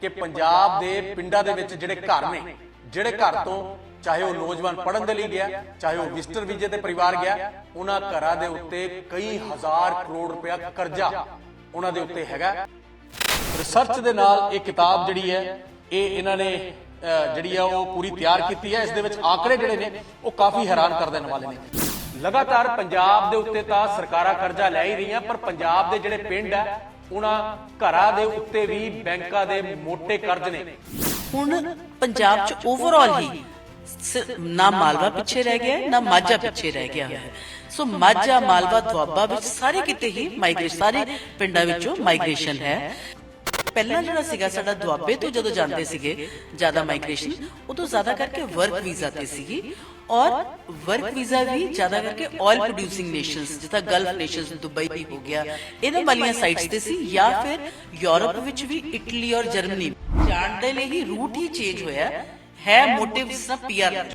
ਕਿ ਪੰਜਾਬ ਦੇ ਪਿੰਡਾਂ ਦੇ ਵਿੱਚ ਜਿਹੜੇ ਘਰ ਨੇ, ਜਿਹੜੇ ਘਰ ਤੋਂ ਚਾਹੇ ਉਹ ਨੌਜਵਾਨ ਪੜਨ ਦੇ ਲਈ ਗਿਆ, ਚਾਹੇ ਉਹ ਵਿਜ਼ਟਰ ਵੀਜ਼ੇ ਤੇ ਪਰਿਵਾਰ ਗਿਆ, ਉਹਨਾਂ ਘਰਾਂ ਦੇ ਉੱਤੇ ਕਈ ਹਜ਼ਾਰ ਕਰੋੜ ਰੁਪਇਆ ਕਰਜ਼ਾ ਉਹਨਾਂ ਦੇ ਉੱਤੇ ਹੈਗਾ। ਰਿਸਰਚ ਦੇ ਨਾਲ ਇਹ ਕਿਤਾਬ ਜਿਹੜੀ ਹੈ, ਇਹ ਇਹਨਾਂ ਨੇ ਜਿਹੜੀ ਆ ਉਹ ਪੂਰੀ ਤਿਆਰ ਕੀਤੀ ਹੈ। ਇਸ ਦੇ ਵਿੱਚ ਆંકੜੇ ਜਿਹੜੇ ਨੇ, ਉਹ ਕਾਫੀ ਹੈਰਾਨ ਕਰ ਦੇਣ ਵਾਲੇ ਨੇ। ਲਗਾਤਾਰ ਪੰਜਾਬ ਦੇ ਉੱਤੇ ਤਾਂ ਸਰਕਾਰਾਂ ਕਰਜ਼ਾ ਲੈ ਹੀ ਰਹੀਆਂ, ਪਰ ਪੰਜਾਬ ਦੇ ਜਿਹੜੇ ਪਿੰਡ ਹੈ ਉਹਨਾਂ ਘਰਾਂ ਦੇ ਉੱਤੇ ਵੀ ਬੈਂਕਾਂ ਦੇ ਮੋٹے ਕਰਜ਼ ਨੇ। ਹੁਣ ਪੰਜਾਬ 'ਚ ਓਵਰਆਲ ਹੀ ਨਾ ਮਾਲਵਾ ਪਿੱਛੇ ਰਹਿ ਗਿਆ ਨਾ ਮਾਝਾ ਪਿੱਛੇ ਰਹਿ ਗਿਆ ਹੈ। ਸੋ ਮਾਝਾ ਮਾਲਵਾ ਦੁਆਬਾ ਵਿੱਚ ਸਾਰੇ ਕਿਤੇ ਹੀ ਮਾਈਗ੍ਰੇਸ਼ਨ ਸਾਰੇ ਪਿੰਡਾਂ ਵਿੱਚੋਂ ਮਾਈਗ੍ਰੇਸ਼ਨ ਹੈ। ਪਹਿਲਾਂ ਜਿਹੜਾ ਸੀਗਾ ਸਾਡਾ ਦੁਆਬੇ ਤੋਂ ਜਦੋਂ ਜਾਂਦੇ ਸੀਗੇ ਜ਼ਿਆਦਾ ਮਾਈਗ੍ਰੇਸ਼ਨ ਉਦੋਂ ਜ਼ਿਆਦਾ ਕਰਕੇ ਵਰਕ ਵੀਜ਼ਾ ਤੇ ਸੀਗੀ ਔਰ ਵਰਕ ਵੀਜ਼ਾ ਵੀ ਜ਼ਿਆਦਾ ਕਰਕੇ ਆਇਲ ਪ੍ਰੋਡਿਊਸਿੰਗ ਨੇਸ਼ਨਸ ਜਿੱਦਾਂ ਗਲਫ ਨੇਸ਼ਨਸ ਦੁਬਈ ਵੀ ਹੋ ਗਿਆ ਇਹਨਾਂ ਵਾਲੀਆਂ ਸਾਈਟਸ ਤੇ ਸੀ ਜਾਂ ਫਿਰ ਯੂਰਪ ਵਿੱਚ ਵੀ ਇਟਲੀ ਔਰ ਜਰਮਨੀ ਜਾਣ ਦੇ ਲਈ ਹੀ ਰੂਟ ਹੀ ਚੇਂਜ ਹੋਇਆ। ਹੈ। ਮੋਟਿਵਸ ਨਾ ਪੀਆਰ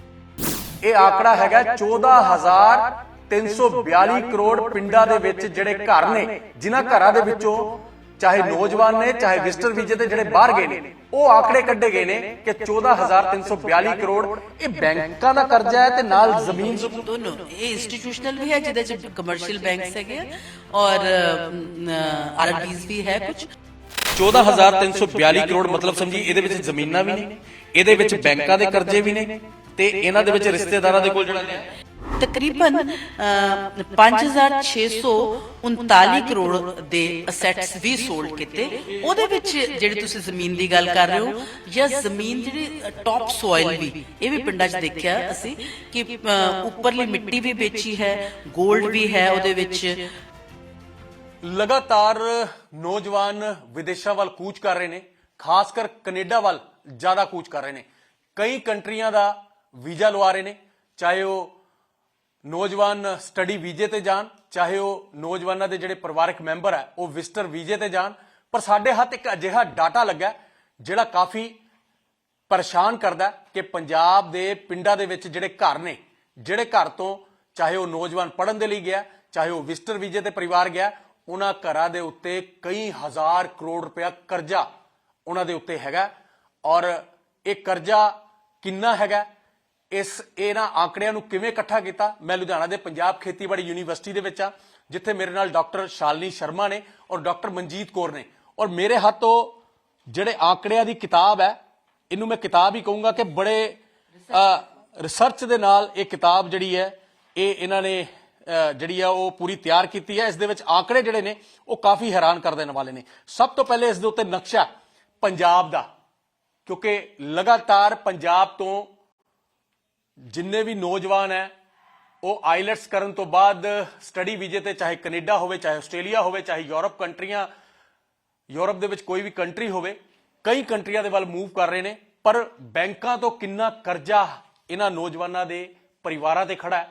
ਇਹ ਆંકੜਾ ਹੈਗਾ 14342 ਕਰੋੜ ਪਿੰਡਾਂ ਦੇ ਵਿੱਚ ਜਿਹੜੇ ਘਰ ਨੇ ਜਿਨ੍ਹਾਂ ਘਰਾਂ ਦੇ ਵਿੱਚੋਂ ਚਾਹੇ ਨੌਜਵਾਨ ਨੇ ਚਾਹੇ ਵਿਜ਼ਟਰ ਵੀਜ਼ੇ ਤੇ ਜਿਹੜੇ ਬਾਹਰ ਗਏ ਨੇ ਉਹ ਆંકੜੇ ਕੱਢੇ ਗਏ ਨੇ ਕਿ 14342 ਕਰੋੜ ਇਹ ਬੈਂਕਾਂ ਦਾ ਕਰਜ਼ਾ ਹੈ ਤੇ ਨਾਲ ਜ਼ਮੀਨ ਦੋਨੋਂ ਇਹ ਇੰਸਟੀਟਿਊਸ਼ਨਲ ਵੀ ਹੈ ਜਿਹਦੇ ਚ ਕਮਰਸ਼ੀਅਲ ਬੈਂਕਸ ਹੈਗੇ ਆ ਔਰ ਆਰਬੀਜ਼ ਵੀ ਹੈ ਕੁਝ 14342 ਕਰੋੜ ਮਤਲਬ ਸਮਝੀ ਇਹਦੇ ਵਿੱਚ ਜ਼ਮੀਨਾਂ ਵੀ ਨੇ ਇਹਦੇ ਵਿੱਚ ਬੈਂਕਾਂ ਦੇ ਕਰਜ਼ੇ ਵੀ ਨੇ ਤੇ ਇਹਨਾਂ ਦੇ ਵਿੱਚ ਰਿਸ਼ਤੇਦਾਰਾਂ ਦੇ ਕੋਲ ਜਿਹੜਾ ਨੇ ਤਕਰੀਬਨ ਅਹ, 5639 ਕਰੋੜ ਦੇ ਅਸੈਟਸ ਵੀ ਸੋਲਡ ਕੀਤੇ। ਉਹਦੇ ਵਿੱਚ ਜਿਹੜੀ ਤੁਸੀਂ ਜ਼ਮੀਨ ਦੀ ਗੱਲ ਕਰ ਰਹੇ ਹੋ ਜਾਂ ਜ਼ਮੀਨ ਜਿਹੜੀ ਟੌਪ ਸੋਇਲ ਵੀ ਇਹ ਵੀ ਪਿੰਡਾਂ 'ਚ ਦੇਖਿਆ ਅਸੀਂ ਕਿ ਉੱਪਰਲੀ ਮਿੱਟੀ ਵੀ ਵੇਚੀ ਹੈ 골ਡ ਵੀ ਹੈ ਉਹਦੇ ਵਿੱਚ। ਲਗਾਤਾਰ ਨੌਜਵਾਨ ਵਿਦੇਸ਼ਾਂ ਵੱਲ ਕੂਚ ਕਰ ਰਹੇ ਨੇ ਖਾਸ ਕਰ ਕੈਨੇਡਾ ਵੱਲ ਜ਼ਿਆਦਾ ਕੂਚ ਕਰ ਰਹੇ ਨੇ। ਕਈ ਕੰਟਰੀਆਂ ਦਾ ਵੀਜ਼ਾ ਲਵਾ ਰਹੇ ਨੇ ਚਾਹੇ ਉਹ ਨੌਜਵਾਨ ਸਟੱਡੀ ਵੀਜ਼ੇ ਤੇ ਜਾਣ, ਚਾਹੇ ਉਹ ਨੌਜਵਾਨਾਂ ਦੇ ਜਿਹੜੇ ਪਰਿਵਾਰਕ ਮੈਂਬਰ ਹੈ, ਉਹ ਵਿਜ਼ਟਰ ਵੀਜ਼ੇ ਤੇ ਜਾਣ, ਪਰ ਸਾਡੇ ਹੱਥ ਇੱਕ ਅਜਿਹਾ ਡਾਟਾ ਲੱਗਾ ਜਿਹੜਾ ਕਾਫੀ ਪਰੇਸ਼ਾਨ ਕਰਦਾ ਕਿ ਪੰਜਾਬ ਦੇ ਪਿੰਡਾਂ ਦੇ ਵਿੱਚ ਜਿਹੜੇ ਘਰ ਨੇ, ਜਿਹੜੇ ਘਰ ਤੋਂ ਚਾਹੇ ਉਹ ਨੌਜਵਾਨ ਪੜਨ ਦੇ ਲਈ ਗਿਆ, ਚਾਹੇ ਉਹ ਵਿਜ਼ਟਰ ਵੀਜ਼ੇ ਤੇ ਪਰਿਵਾਰ ਗਿਆ, ਉਹਨਾਂ ਘਰਾਂ ਦੇ ਉੱਤੇ ਕਈ ਹਜ਼ਾਰ ਕਰੋੜ ਰੁਪਇਆ ਕਰਜ਼ਾ ਉਹਨਾਂ ਦੇ ਉੱਤੇ ਹੈਗਾ ਔਰ ਇਹ ਕਰਜ਼ਾ ਕਿੰਨਾ ਹੈਗਾ ਇਸ ਇਹਨਾਂ ਆਂਕੜਿਆਂ ਨੂੰ ਕਿਵੇਂ ਇਕੱਠਾ ਕੀਤਾ? ਮੈਂ ਲੁਧਿਆਣਾ ਦੇ ਪੰਜਾਬ ਖੇਤੀਬਾੜੀ ਯੂਨੀਵਰਸਿਟੀ ਦੇ ਵਿੱਚ ਆ ਜਿੱਥੇ ਮੇਰੇ ਨਾਲ ਡਾਕਟਰ ਸ਼ਾਲਨੀ ਸ਼ਰਮਾ ਨੇ ਔਰ ਡਾਕਟਰ ਮਨਜੀਤ ਕੌਰ ਨੇ। ਔਰ ਮੇਰੇ ਹੱਥੋਂ ਜਿਹੜੇ ਆਂਕੜਿਆਂ ਦੀ ਕਿਤਾਬ ਹੈ, ਇਹਨੂੰ ਮੈਂ ਕਿਤਾਬ ਹੀ ਕਹੂੰਗਾ ਕਿ ਬੜੇ ਰਿਸਰਚ ਦੇ ਨਾਲ ਇਹ ਕਿਤਾਬ ਜਿਹੜੀ ਹੈ, ਇਹ ਇਹਨਾਂ ਨੇ ਜਿਹੜੀ ਆ ਉਹ ਪੂਰੀ ਤਿਆਰ ਕੀਤੀ ਹੈ। ਇਸ ਦੇ ਵਿੱਚ ਆਂਕੜੇ ਜਿਹੜੇ ਨੇ, ਉਹ ਕਾਫੀ ਹੈਰਾਨ ਕਰ ਦੇਣ ਵਾਲੇ ਨੇ। ਸਭ ਤੋਂ ਪਹਿਲੇ ਇਸ ਦੇ ਉੱਤੇ ਨਕਸ਼ਾ ਪੰਜਾਬ ਦਾ, ਕਿਉਂਕਿ ਲਗਾਤਾਰ ਪੰਜਾਬ ਤੋਂ ਜਿੰਨੇ ਵੀ ਨੌਜਵਾਨ ਹੈ, ਉਹ ਆਈਲੈਟਸ ਕਰਨ ਤੋਂ ਬਾਅਦ ਸਟੱਡੀ ਵੀਜ਼ੇ ਤੇ ਚਾਹੇ ਕੈਨੇਡਾ ਹੋਵੇ, ਚਾਹੇ ਆਸਟ੍ਰੇਲੀਆ ਹੋਵੇ, ਚਾਹੇ ਯੂਰਪ ਕੰਟਰੀਆਂ, ਯੂਰਪ ਦੇ ਵਿੱਚ ਕੋਈ ਵੀ ਕੰਟਰੀ ਹੋਵੇ, ਕਈ ਕੰਟਰੀਆਂ ਦੇ ਵੱਲ ਮੂਵ ਕਰ ਰਹੇ ਨੇ, ਪਰ ਬੈਂਕਾਂ ਤੋਂ ਕਿੰਨਾ ਕਰਜ਼ਾ ਇਹਨਾਂ ਨੌਜਵਾਨਾਂ ਦੇ ਪਰਿਵਾਰਾਂ ਤੇ ਖੜਾ ਹੈ?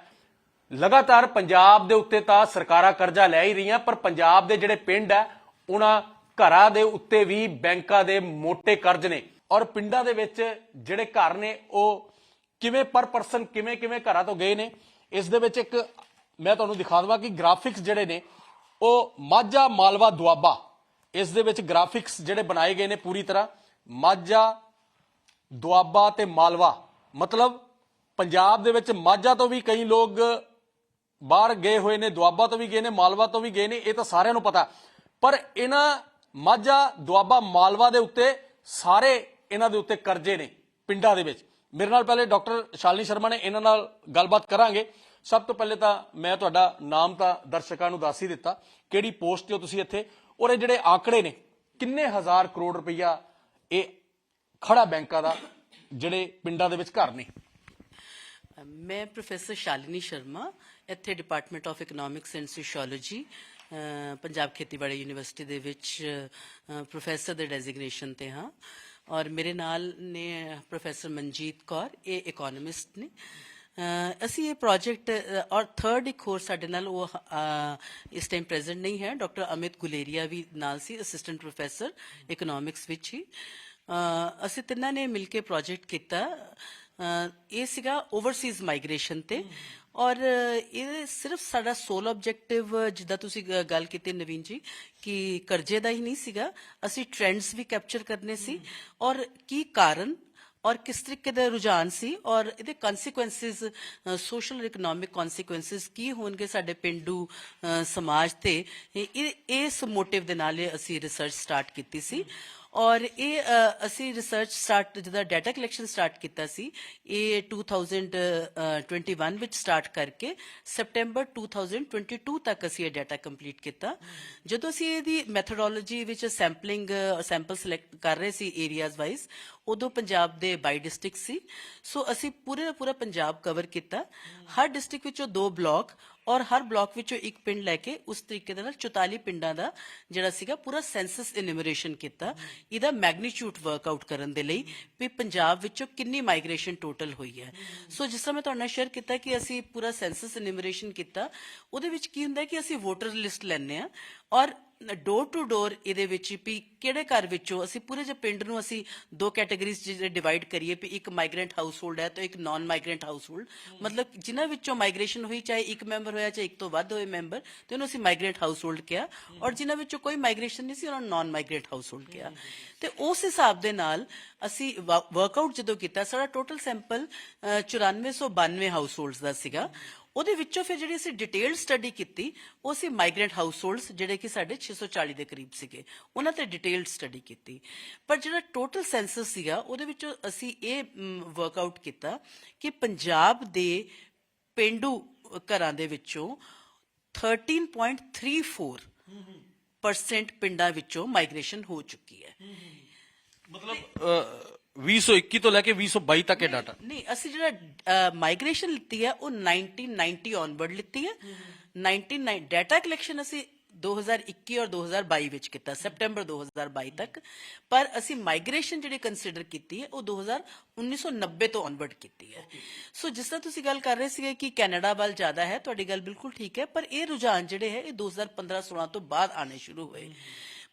ਲਗਾਤਾਰ ਪੰਜਾਬ ਦੇ ਉੱਤੇ ਤਾਂ ਸਰਕਾਰਾਂ ਕਰਜ਼ਾ ਲੈ ਹੀ ਰਹੀਆਂ, ਪਰ ਪੰਜਾਬ ਦੇ ਜਿਹੜੇ ਪਿੰਡ ਹੈ, ਉਹਨਾਂ ਘਰਾਂ ਦੇ ਉੱਤੇ ਵੀ ਬੈਂਕਾਂ ਦੇ ਮੋٹے ਕਰਜ਼ ਨੇ। ਔਰ ਪਿੰਡਾਂ ਦੇ ਵਿੱਚ ਜਿਹੜੇ ਘਰ ਨੇ, ਉਹ ਕਿਵੇਂ ਪਰ ਪਰਸਨ ਕਿਵੇਂ ਕਿਵੇਂ ਘਰਾਂ ਤੋਂ ਗਏ ਨੇ, ਇਸ ਦੇ ਵਿੱਚ ਇੱਕ ਮੈਂ ਤੁਹਾਨੂੰ ਦਿਖਾ ਦਵਾਂ ਕਿ ਗ੍ਰਾਫਿਕਸ ਜਿਹੜੇ ਨੇ, ਉਹ ਮਾਝਾ ਮਾਲਵਾ ਦੁਆਬਾ, ਇਸ ਦੇ ਵਿੱਚ ਗ੍ਰਾਫਿਕਸ ਜਿਹੜੇ ਬਣਾਏ ਗਏ ਨੇ ਪੂਰੀ ਤਰ੍ਹਾਂ, ਮਾਝਾ ਦੁਆਬਾ ਤੇ ਮਾਲਵਾ, ਮਤਲਬ ਪੰਜਾਬ ਦੇ ਵਿੱਚ ਮਾਝਾ ਤੋਂ ਵੀ ਕਈ ਲੋਕ ਬਾਹਰ ਗਏ ਹੋਏ ਨੇ, ਦੁਆਬਾ ਤੋਂ ਵੀ ਗਏ ਨੇ, ਮਾਲਵਾ ਤੋਂ ਵੀ ਗਏ ਨੇ, ਇਹ ਤਾਂ ਸਾਰਿਆਂ ਨੂੰ ਪਤਾ। ਪਰ ਇਹਨਾਂ ਮਾਝਾ ਦੁਆਬਾ ਮਾਲਵਾ ਦੇ ਉੱਤੇ ਸਾਰੇ ਇਹਨਾਂ ਦੇ ਉੱਤੇ ਕਰਜ਼ੇ ਨੇ, ਪਿੰਡਾਂ ਦੇ ਵਿੱਚ। ਮੇਰੇ ਨਾਲ ਪਹਿਲੇ ਡਾਕਟਰ ਸ਼ਾਲਿਨੀ ਸ਼ਰਮਾ ਨੇ ਇਹਨਾਂ ਨਾਲ ਗੱਲਬਾਤ ਕਰਾਂਗੇ। ਸਭ ਤੋਂ ਪਹਿਲੇ ਤਾਂ ਮੈਂ ਤੁਹਾਡਾ ਨਾਮ ਤਾਂ ਦਰਸ਼ਕਾਂ ਨੂੰ ਦੱਸ ਹੀ ਦਿੱਤਾ। ਕਿਹੜੀ ਪੋਸਟ ਤੇ ਹੋ ਤੁਸੀਂ ਇੱਥੇ? ਔਰ ਇਹ ਜਿਹੜੇ ਆંકੜੇ ਨੇ, ਕਿੰਨੇ ਹਜ਼ਾਰ ਕਰੋੜ ਰੁਪਈਆ ਇਹ ਖੜਾ ਬੈਂਕਾਂ ਦਾ, ਜਿਹੜੇ ਪਿੰਡਾਂ ਦੇ ਵਿੱਚ ਘਰ ਨੇ? ਮੈਂ ਪ੍ਰੋਫੈਸਰ ਸ਼ਾਲਿਨੀ ਸ਼ਰਮਾ, ਇੱਥੇ department of economics and sociology Punjab ਖੇਤੀਬਾੜੀ ਯੂਨੀਵਰਸਿਟੀ ਦੇ ਵਿੱਚ ਪ੍ਰੋਫੈਸਰ ਦੇ ਡੈਜ਼ਿਗਨੇਸ਼ਨ ਤੇ ਹਾਂ। ਔਰ ਮੇਰੇ ਨਾਲ ਨੇ ਪ੍ਰੋਫੈਸਰ ਮਨਜੀਤ ਕੌਰ, ਇਹ ਇਕਨੋਮਿਸਟ ਨੇ। ਅਸੀਂ ਇਹ ਪ੍ਰੋਜੈਕਟ ਔਰ ਥਰਡ ਇੱਕ ਹੋਰ ਸਾਡੇ ਨਾਲ ਉਹ ਇਸ ਟਾਈਮ ਪ੍ਰੈਜ਼ੈਂਟ ਨਹੀਂ ਹੈ। ਡਾਕਟਰ ਅਮਿਤ ਗੁਲੇਰੀਆ ਵੀ ਨਾਲ ਸੀ ਅਸਿਸਟੈਂਟ ਪ੍ਰੋਫੈਸਰ ਇਕਨੋਮਿਕਸ ਵਿੱਚ ਹੀ। ਅਸੀਂ ਤਿੰਨਾਂ ਨੇ ਮਿਲ ਕੇ ਪ੍ਰੋਜੈਕਟ ਕੀਤਾ। ਇਹ ਸੀਗਾ ਓਵਰਸੀਜ਼ ਮਾਈਗ੍ਰੇਸ਼ਨ ਤੇ। ਔਰ ਇਹ ਸਿਰਫ ਸਾਡਾ ਸੋਲ ਆਬਜੈਕਟਿਵ ਜਿੱਦਾਂ ਤੁਸੀਂ ਗੱਲ ਕੀਤੀ ਨਵੀਨ ਜੀ, ਕਿ ਕਰਜ਼ੇ ਦਾ ਹੀ ਨਹੀਂ ਸੀਗਾ। ਅਸੀਂ ਟ੍ਰੈਂਡਸ ਵੀ ਕੈਪਚਰ ਕਰਨੇ ਸੀ। ਔਰ ਕੀ ਕਾਰਨ? ਔਰ ਕਿਸ ਤਰੀਕੇ ਦਾ ਰੁਝਾਨ ਸੀ? ਔਰ ਇਹਦੇ ਕਨਸੀਕੁਐਂਸਿਸ ਸੋਸ਼ਲ ਇਕਨੋਮਿਕ ਕਨਸੀਕੁਐਂਸਿਸ ਕੀ ਹੋਣਗੇ ਸਾਡੇ ਪਿੰਡੂ ਸਮਾਜ ਤੇ? ਇਹ ਇਸ ਮੋਟਿਵ ਦੇ ਨਾਲ ਅਸੀਂ ਰਿਸਰਚ ਸਟਾਰਟ ਕੀਤੀ ਸੀ। ਔਰ ਇਹ ਅਸੀਂ ਰਿਸਰਚ ਸਟਾਰਟ ਜਿਹਦਾ ਡਾਟਾ ਕਲੈਕਸ਼ਨ ਸਟਾਰਟ ਕੀਤਾ ਸੀ, ਇਹ 2021 ਵਿੱਚ ਸਟਾਰਟ ਕਰਕੇ ਸੈਪਟੈਂਬਰ 2022 ਤੱਕ ਅਸੀਂ ਇਹ ਡਾਟਾ ਕੰਪਲੀਟ ਕੀਤਾ। ਜਦੋਂ ਅਸੀਂ ਇਹਦੀ ਮੈਥੋਡੋਲੋਜੀ ਵਿੱਚ ਸੈਂਪਲਿੰਗ ਸੈਂਪਲ ਸਿਲੈਕਟ ਕਰ ਰਹੇ ਸੀ ਏਰੀਆਜ਼ ਵਾਈਜ਼ ਉਦੋਂ ਪੰਜਾਬ ਦੇ 22 ਡਿਸਟ੍ਰਿਕਟ ਸੀ। ਸੋ ਅਸੀਂ ਪੂਰੇ ਦਾ ਪੂਰਾ ਪੰਜਾਬ ਕਵਰ ਕੀਤਾ। ਹਰ ਡਿਸਟ੍ਰਿਕਟ ਵਿੱਚੋਂ ਦੋ ਬਲਾਕ ਔਰ ਹਰ ਬਲਾਕ ਵਿੱਚੋਂ ਇੱਕ ਪਿੰਡ ਲੈ ਕੇ ਉਸ ਤਰੀਕੇ ਦੇ ਨਾਲ 44 ਪਿੰਡਾਂ ਦਾ ਜਿਹੜਾ ਸੀਗਾ ਪੂਰਾ ਸੈਂਸਸ ਇਨਿਮਰੇਸ਼ਨ ਕੀਤਾ। ਇਹਦਾ ਮੈਗਨੀਟਿਊਡ ਵਰਕਆਊਟ ਕਰਨ ਦੇ ਲਈ ਵੀ ਪੰਜਾਬ ਵਿੱਚੋਂ ਕਿੰਨੀ ਮਾਈਗ੍ਰੇਸ਼ਨ ਟੋਟਲ ਹੋਈ ਹੈ। ਸੋ ਜਿਸ ਤਰ੍ਹਾਂ ਮੈਂ ਤੁਹਾਡੇ ਨਾਲ ਸ਼ੇਅਰ ਕੀਤਾ ਕਿ ਅਸੀਂ ਪੂਰਾ ਸੈਂਸਸ ਇਨਿਮਰੇਸ਼ਨ ਕੀਤਾ, ਉਹਦੇ ਵਿੱਚ ਕੀ ਹੁੰਦਾ ਕਿ ਅਸੀਂ ਵੋਟਰ ਲਿਸਟ ਲੈਣੇ ਆ ਔਰ ਡੋਰ ਟੂ ਡੋਰ ਇਹਦੇ ਵਿੱਚ ਵੀ ਕਿਹੜੇ ਘਰ ਵਿੱਚੋਂ ਅਸੀਂ ਪੂਰੇ ਜੇ ਪਿੰਡ ਨੂੰ ਅਸੀਂ ਦੋ ਕੈਟਾਗਰੀਜ਼ ਜਿਹੜੇ ਡਿਵਾਈਡ ਕਰੀਏ ਵੀ ਇੱਕ ਮਾਈਗ੍ਰੈਂਟ ਹਾਊਸਹੋਲਡ ਹੈ ਤੇ ਇੱਕ ਨਾਨ ਮਾਈਗ੍ਰੈਂਟ ਹਾਊਸਹੋਲਡ ਮਤਲਬ ਜਿਨ੍ਹਾਂ ਵਿੱਚੋਂ ਮਾਈਗ੍ਰੇਸ਼ਨ ਹੋਈ, ਚਾਹੇ ਇੱਕ ਮੈਂਬਰ ਹੋਇਆ ਚਾਹੇ ਇੱਕ ਤੋਂ ਵੱਧ ਹੋਏ ਮੈਂਬਰ ਤੇ ਉਹਨੂੰ ਅਸੀਂ ਮਾਈਗ੍ਰੈਂਟ ਹਾਊਸਹੋਲਡ ਕਿਹਾ। ਔਰ ਜਿਨ੍ਹਾਂ ਵਿੱਚੋਂ ਕੋਈ ਮਾਈਗ੍ਰੇਸ਼ਨ ਨਹੀਂ ਸੀ, ਉਹਨਾਂ ਨੂੰ ਨਾਨ ਮਾਈਗ੍ਰੈਂਟ ਹਾਊਸਹੋਲਡ ਕਿਹਾ। ਤੇ ਉਸ ਹਿਸਾਬ ਦੇ ਨਾਲ ਅਸੀਂ ਵਰਕਆਊਟ ਜਦੋਂ ਕੀਤਾ, ਸਾਡਾ ਟੋਟਲ ਸੈਂਪਲ 9492 ਹਾਊਸਹੋਲਡਸ ਦਾ ਸੀਗਾ। ਉਹਦੇ ਵਿੱਚੋਂ ਫਿਰ ਜਿਹੜੀ ਅਸੀਂ ਡਿਟੇਲਡ ਸਟੱਡੀ ਕੀਤੀ ਉਹ ਅਸੀਂ ਮਾਈਗ੍ਰੈਂਟ ਹਾਊਸਹੋਲਡਸ ਜਿਹੜੇ ਕਿ ਸਾਡੇ 640 ਦੇ ਕਰੀਬ ਸੀਗੇ। ਉਹਨਾਂ ਤੇ ਡਿਟੇਲਡ ਸਟੱਡੀ ਕੀਤੀ। ਪਰ ਜਿਹੜਾ ਟੋਟਲ ਸੈਂਸਸ ਸੀਗਾ ਉਹਦੇ ਵਿੱਚੋਂ ਅਸੀਂ ਇਹ ਵਰਕਆਊਟ ਕੀਤਾ ਕਿ ਪੰਜਾਬ ਦੇ ਪਿੰਡੂ ਘਰਾਂ ਦੇ ਵਿੱਚੋਂ 13.34 ਪਰਸੈਂਟ ਪਿੰਡਾਂ ਵਿੱਚੋਂ ਮਾਈਗ੍ਰੇਸ਼ਨ ਹੋ ਚੁੱਕੀ ਹੈ। ਮਤਲਬ 2021 ਤੋਂ ਲੈ ਕੇ 2022 ਤੱਕ ਇਹ ਡਾਟਾ ਨਹੀਂ ਅਸੀਂ ਜਿਹੜਾ ਮਾਈਗ੍ਰੇਸ਼ਨ ਲਿੱਤੀ ਹੈ ਉਹ 1990 ਔਨਵਰਡ ਲਿੱਤੀ ਹੈ। 99 ਡਾਟਾ ਕਲੈਕਸ਼ਨ ਅਸੀਂ 2021 ਔਰ 2022 ਵਿੱਚ ਕੀਤਾ ਸੈਪਟੈਂਬਰ 2022 ਤੱਕ। ਪਰ ਅਸੀਂ ਮਾਈਗ੍ਰੇਸ਼ਨ ਜਿਹੜੀ ਕੰਸੀਡਰ ਕੀਤੀ ਹੈ ਉਹ 2000 1990 ਤੋਂ ਔਨਵਰਡ ਕੀਤੀ ਹੈ। ਸੋ ਜਿਸ ਤਰ੍ਹਾਂ ਤੁਸੀਂ ਗੱਲ ਕਰ ਰਹੇ ਸੀਗੇ ਕਿ ਕੈਨੇਡਾ ਵੱਲ ਜ਼ਿਆਦਾ ਹੈ ਤੁਹਾਡੀ ਗੱਲ ਬਿਲਕੁਲ ਠੀਕ ਹੈ ਪਰ ਇਹ ਰੁਝਾਨ ਜਿਹੜੇ ਹੈ ਇਹ 2015-16 ਤੋਂ ਬਾਅਦ ਆਣੇ ਸ਼ੁਰੂ ਹੋਏ।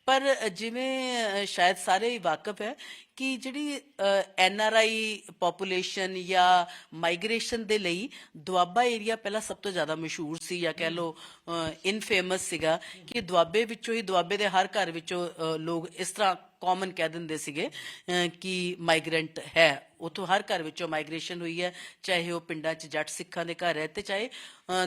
ਪਰ ਜਿਵੇਂ ਸ਼ਾਇਦ ਸਾਰੇ ਹੀ ਵਾਕਿਫ ਹੈ ਕਿ ਜਿਹੜੀ ਐਨ ਆਰ ਆਈ ਪੋਪੂਲੇਸ਼ਨ ਜਾਂ ਮਾਈਗ੍ਰੇਸ਼ਨ ਦੇ ਲਈ ਦੁਆਬਾ ਏਰੀਆ ਪਹਿਲਾਂ ਸਭ ਤੋਂ ਜ਼ਿਆਦਾ ਮਸ਼ਹੂਰ ਸੀ ਜਾਂ ਕਹਿ ਲਓ ਇਨਫੇਮਸ ਸੀਗਾ ਕਿ ਦੁਆਬੇ ਵਿੱਚੋਂ ਹੀ, ਦੁਆਬੇ ਦੇ ਹਰ ਘਰ ਵਿੱਚੋਂ ਲੋਕ ਇਸ ਤਰ੍ਹਾਂ ਕਾਮਨ ਕਹਿ ਦਿੰਦੇ ਸੀਗੇ ਕਿ ਮਾਈਗ੍ਰੈਂਟ ਹੈ ਉਥੋਂ ਹਰ ਘਰ ਵਿੱਚੋਂ ਮਾਈਗ੍ਰੇਸ਼ਨ ਹੋਈ ਹੈ, ਚਾਹੇ ਉਹ ਪਿੰਡਾਂ 'ਚ ਜੱਟ ਸਿੱਖਾਂ ਦੇ ਘਰ ਹੈ ਤੇ ਚਾਹੇ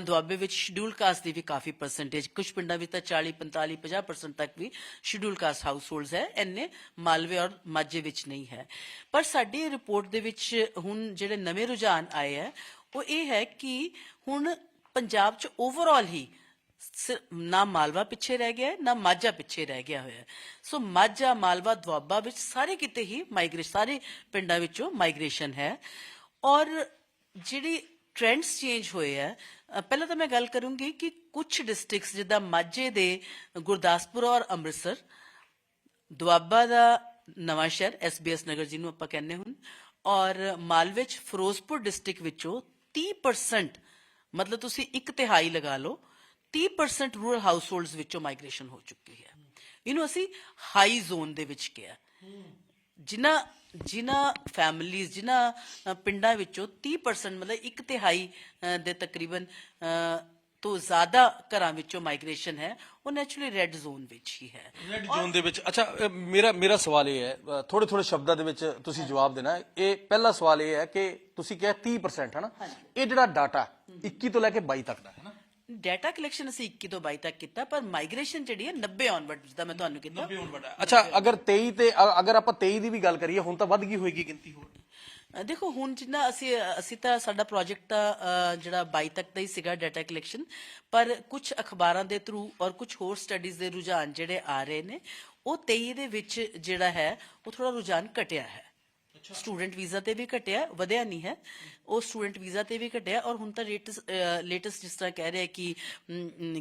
ਦੁਆਬੇ ਵਿੱਚ ਸ਼ਡਿਊਲ ਕਾਸਟ ਦੀ ਵੀ ਕਾਫੀ ਪਰਸੈਂਟੇਜ ਕੁਝ ਪਿੰਡਾਂ ਵਿੱਚ ਤਾਂ 40 45 50% ਤੱਕ ਵੀ ਸ਼ਡਿਊਲ ਕਾਸਟ ਹਾਊਸਹੋਲਡਸ ਹੈ, ਇੰਨੇ ਮਾਲਵੇ ਔਰ ਮਾਝੇ ਵਿੱਚ ਨਹੀਂ ਹੈ। ਪਰ ਸਾਡੀ ਰਿਪੋਰਟ ਦੇ ਵਿੱਚ ਹੁਣ ਜਿਹੜੇ ਨਵੇਂ ਰੁਝਾਨ ਆਏ ਹੈ, ਉਹ ਇਹ ਹੈ ਕਿ ਹੁਣ ਪੰਜਾਬ 'ਚ ਓਵਰਆਲ ਹੀ ਨਾ ਮਾਲਵਾ ਪਿੱਛੇ ਰਹਿ ਗਿਆ ਹੈ, ਨਾ ਮਾਝਾ ਪਿੱਛੇ ਰਹਿ ਗਿਆ ਹੋਇਆ ਸੋ ਮਾਝਾ, ਮਾਲਵਾ, ਦੁਆਬਾ ਵਿੱਚ ਸਾਰੇ ਕਿਤੇ ਹੀ ਮਾਈਗ੍ਰੇਸ਼ਨ ਸਾਰੇ ਪਿੰਡਾਂ ਵਿੱਚੋਂ ਮਾਈਗ੍ਰੇਸ਼ਨ ਹੈ। ਔਰ ਜਿਹੜੀ ਟ੍ਰੈਂਡਸ ਚੇਂਜ ਹੋਏ ਆ ਪਹਿਲਾਂ ਤਾਂ ਮੈਂ ਗੱਲ ਕਰੂੰਗੀ ਕਿ ਕੁਝ ਡਿਸਟ੍ਰਿਕਟਸ ਜਿੱਦਾਂ ਮਾਝੇ ਦੇ ਗੁਰਦਾਸਪੁਰ ਔਰ ਅੰਮ੍ਰਿਤਸਰ, ਦੁਆਬਾ ਦਾ ਨਵਾਂ ਸ਼ਹਿਰ ਐਸਬੀਐਸ ਨਗਰ ਜਿਹਨੂੰ ਆਪਾਂ ਕਹਿੰਦੇ ਹੁਣ, ਔਰ ਮਾਲਵੇ ਚ ਫਿਰੋਜ਼ਪੁਰ ਡਿਸਟ੍ਰਿਕਟ ਵਿੱਚੋਂ 30% ਮਤਲਬ ਤੁਸੀਂ ਇੱਕ ਤਿਹਾਈ ਲਗਾ ਲਓ 30% ਰੂਰਲ ਹਾਊਸਹੋਲਡਸ ਵਿੱਚੋਂ ਮਾਈਗ੍ਰੇਸ਼ਨ ਹੋ ਚੁੱਕੀ ਹੈ। ਇਹਨੂੰ ਅਸੀਂ ਹਾਈ ਜ਼ੋਨ ਦੇ ਵਿੱਚ ਕਿਹਾ ਜਿਨ੍ਹਾਂ ਜਿਨ੍ਹਾਂ ਫੈਮਿਲੀਜ਼ ਜਿਨ੍ਹਾਂ ਪਿੰਡਾਂ ਵਿੱਚੋਂ 30% ਮਤਲਬ ਇੱਕ ਤਿਹਾਈ ਦੇ ਤਕਰੀਬਨ ਤੋਂ ਜ਼ਿਆਦਾ ਘਰਾਂ ਵਿੱਚੋਂ ਮਾਈਗ੍ਰੇਸ਼ਨ ਹੈ ਉਹ ਨੈਚੁਰਲੀ ਰੈੱਡ ਜ਼ੋਨ ਵਿੱਚ ਹੀ ਹੈ। ਰੈੱਡ ਜ਼ੋਨ ਦੇ ਵਿੱਚ ਅੱਛਾ ਮੇਰਾ ਮੇਰਾ ਸਵਾਲ ਇਹ ਹੈ ਥੋੜੇ ਥੋੜੇ ਸ਼ਬਦਾਂ ਦੇ ਵਿੱਚ ਤੁਸੀਂ ਜਵਾਬ ਦੇਣਾ। ਇਹ ਪਹਿਲਾ ਸਵਾਲ ਇਹ ਹੈ ਕਿ ਤੁਸੀਂ ਕਿਹਾ 30% ਹੈ ਨਾ ਇਹ ਜਿਹੜਾ ਡਾਟਾ 21 ਤੋਂ ਲੈ ਕੇ 22 ਤੱਕ ਦਾ ਡਾਟਾ ਕਲੈਕਸ਼ਨ ਅਸੀਂ 21 ਤੋਂ 22 ਤੱਕ ਕੀਤਾ ਪਰ ਮਾਈਗ੍ਰੇਸ਼ਨ ਜਿਹੜੀ ਹੈ 90 ਔਨਵਰਡ ਜਿੱਦਾਂ ਮੈਂ ਤੁਹਾਨੂੰ ਕੀਤਾ ਅੱਛਾ ਅਗਰ 23 ਤੇ ਅ- ਅਗਰ ਆਪਾਂ 23 ਦੀ ਵੀ ਗੱਲ ਕਰੀਏ ਹੁਣ ਤਾਂ ਵੱਧ ਗਈ ਹੋਏਗੀ ਗਿਣਤੀ ਹੋਰ। ਅ, ਦੇਖੋ ਹੁਣ ਜਿੰਨਾ ਅਸੀਂ ਅਸੀਂ ਤਾਂ ਸਾਡਾ ਪ੍ਰੋਜੈਕਟ ਤਾਂ ਅ, ਜਿਹੜਾ 22 ਤੱਕ ਦਾ ਹੀ ਸੀਗਾ ਡਾਟਾ ਕਲੈਕਸ਼ਨ ਪਰ ਕੁਝ ਅਖਬਾਰਾਂ ਦੇ ਥਰੂ ਔਰ ਕੁਝ ਹੋਰ ਸਟੱਡੀਜ਼ ਦੇ ਰੁਝਾਨ ਜਿਹੜੇ ਆ ਰਹੇ ਨੇ ਉਹ 23 ਦੇ ਵਿੱਚ ਜਿਹੜਾ ਹੈ ਉਹ ਥੋੜਾ ਰੁਝਾਨ ਘਟਿਆ ਹੈ। ਸਟੂਡੈਂਟ ਵੀਜ਼ਾ ਤੇ ਵੀ ਘਟਿਆ, ਵਧਿਆ ਨਹੀਂ ਹੈ। ਉਹ ਸਟੂਡੈਂਟ ਵੀਜ਼ਾ ਤੇ ਵੀ ਘਟਿਆ ਔਰ ਹੁਣ ਤਾਂ ਲੇਟੈਸਟ ਜਿਸ ਤਰ੍ਹਾਂ ਕਹਿ ਰਿਹਾ ਕਿ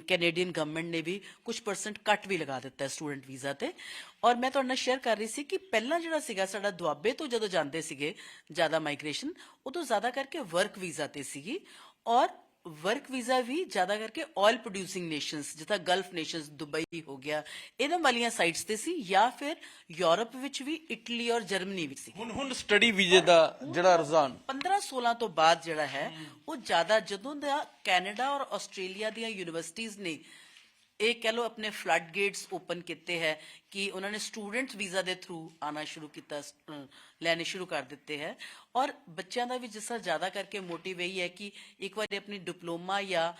ਕੈਨੇਡੀਅਨ ਗਵਰਨਮੈਂਟ ਨੇ ਵੀ ਕੁਝ ਪਰਸੈਂਟ ਕੱਟ ਵੀ ਲਗਾ ਦਿੱਤਾ ਸਟੂਡੈਂਟ ਵੀਜ਼ਾ ਤੇ। ਔਰ ਮੈਂ ਤੁਹਾਡੇ ਨਾਲ ਸ਼ੇਅਰ ਕਰ ਰਹੀ ਸੀ ਕਿ ਪਹਿਲਾਂ ਜਿਹੜਾ ਸੀਗਾ ਸਾਡਾ ਦੁਆਬੇ ਤੋਂ ਜਦੋਂ ਜਾਂਦੇ ਸੀਗੇ ਜ਼ਿਆਦਾ ਮਾਈਗ੍ਰੇਸ਼ਨ ਉਦੋਂ ਜ਼ਿਆਦਾ ਕਰਕੇ ਵਰਕ ਵੀਜ਼ਾ ਤੇ ਸੀਗੀ। ਔਰ ਵਰਕ ਵੀਜ਼ਾ ਵੀ ਜ਼ਿਆਦਾ ਕਰਕੇ ਆਇਲ ਪ੍ਰੋਡਿਊਸਿੰਗ ਨੇਸ਼ਨਸ ਜਿੱਦਾਂ ਗਲਫ ਨੇਸ਼ਨਸ ਦੁਬਈ ਹੋ ਗਿਆ ਇਹਨਾਂ ਵਾਲੀਆਂ ਸਾਈਟਸ ਤੇ ਸੀ ਜਾਂ ਫਿਰ ਯੂਰਪ ਵਿੱਚ ਵੀ ਇਟਲੀ ਔਰ ਜਰਮਨੀ ਵਿੱਚ ਸੀ। ਹੁਣ ਹੁਣ ਸਟੱਡੀ ਵੀਜ਼ੇ ਦਾ ਜਿਹੜਾ ਰੁਝਾਨ। 15 16 ਤੋਂ ਬਾਅਦ ਜਿਹੜਾ ਹੈ ਉਹ ਜ਼ਿਆਦਾ ਜਦੋਂ ਦਾ ਕੈਨੇਡਾ ਔਰ ਆਸਟ੍ਰੇਲੀਆ ਦੀਆਂ ਯੂਨੀਵਰਸਿਟੀਆਂ ਨੇ ਇਹ ਕਹ ਲੋ ਆਪਣੇ ਫਲੱਡ ਗੇਟਸ ਓਪਨ ਕੀਤੇ ਹੈ ਕਿ ਉਹਨਾਂ ਨੇ ਸਟੂਡੈਂਟ ਵੀਜ਼ਾ ਦੇ ਥਰੂ ਆਣਾ ਸ਼ੁਰੂ ਕੀਤਾ ਲੈਣੇ ਸ਼ੁਰੂ ਕਰ ਦਿੱਤੇ ਹੈ। ਔਰ ਬੱਚਿਆਂ ਦਾ ਵੀ ਜਿਸ ਤਰ੍ਹਾਂ ਜ਼ਿਆਦਾ ਕਰਕੇ ਮੋਟਿਵ ਇਹੀ ਹੈ ਕਿ ਇੱਕ ਵਾਰੀ ਆਪਣੀ ਡਿਪਲੋਮਾ ਜਾਂ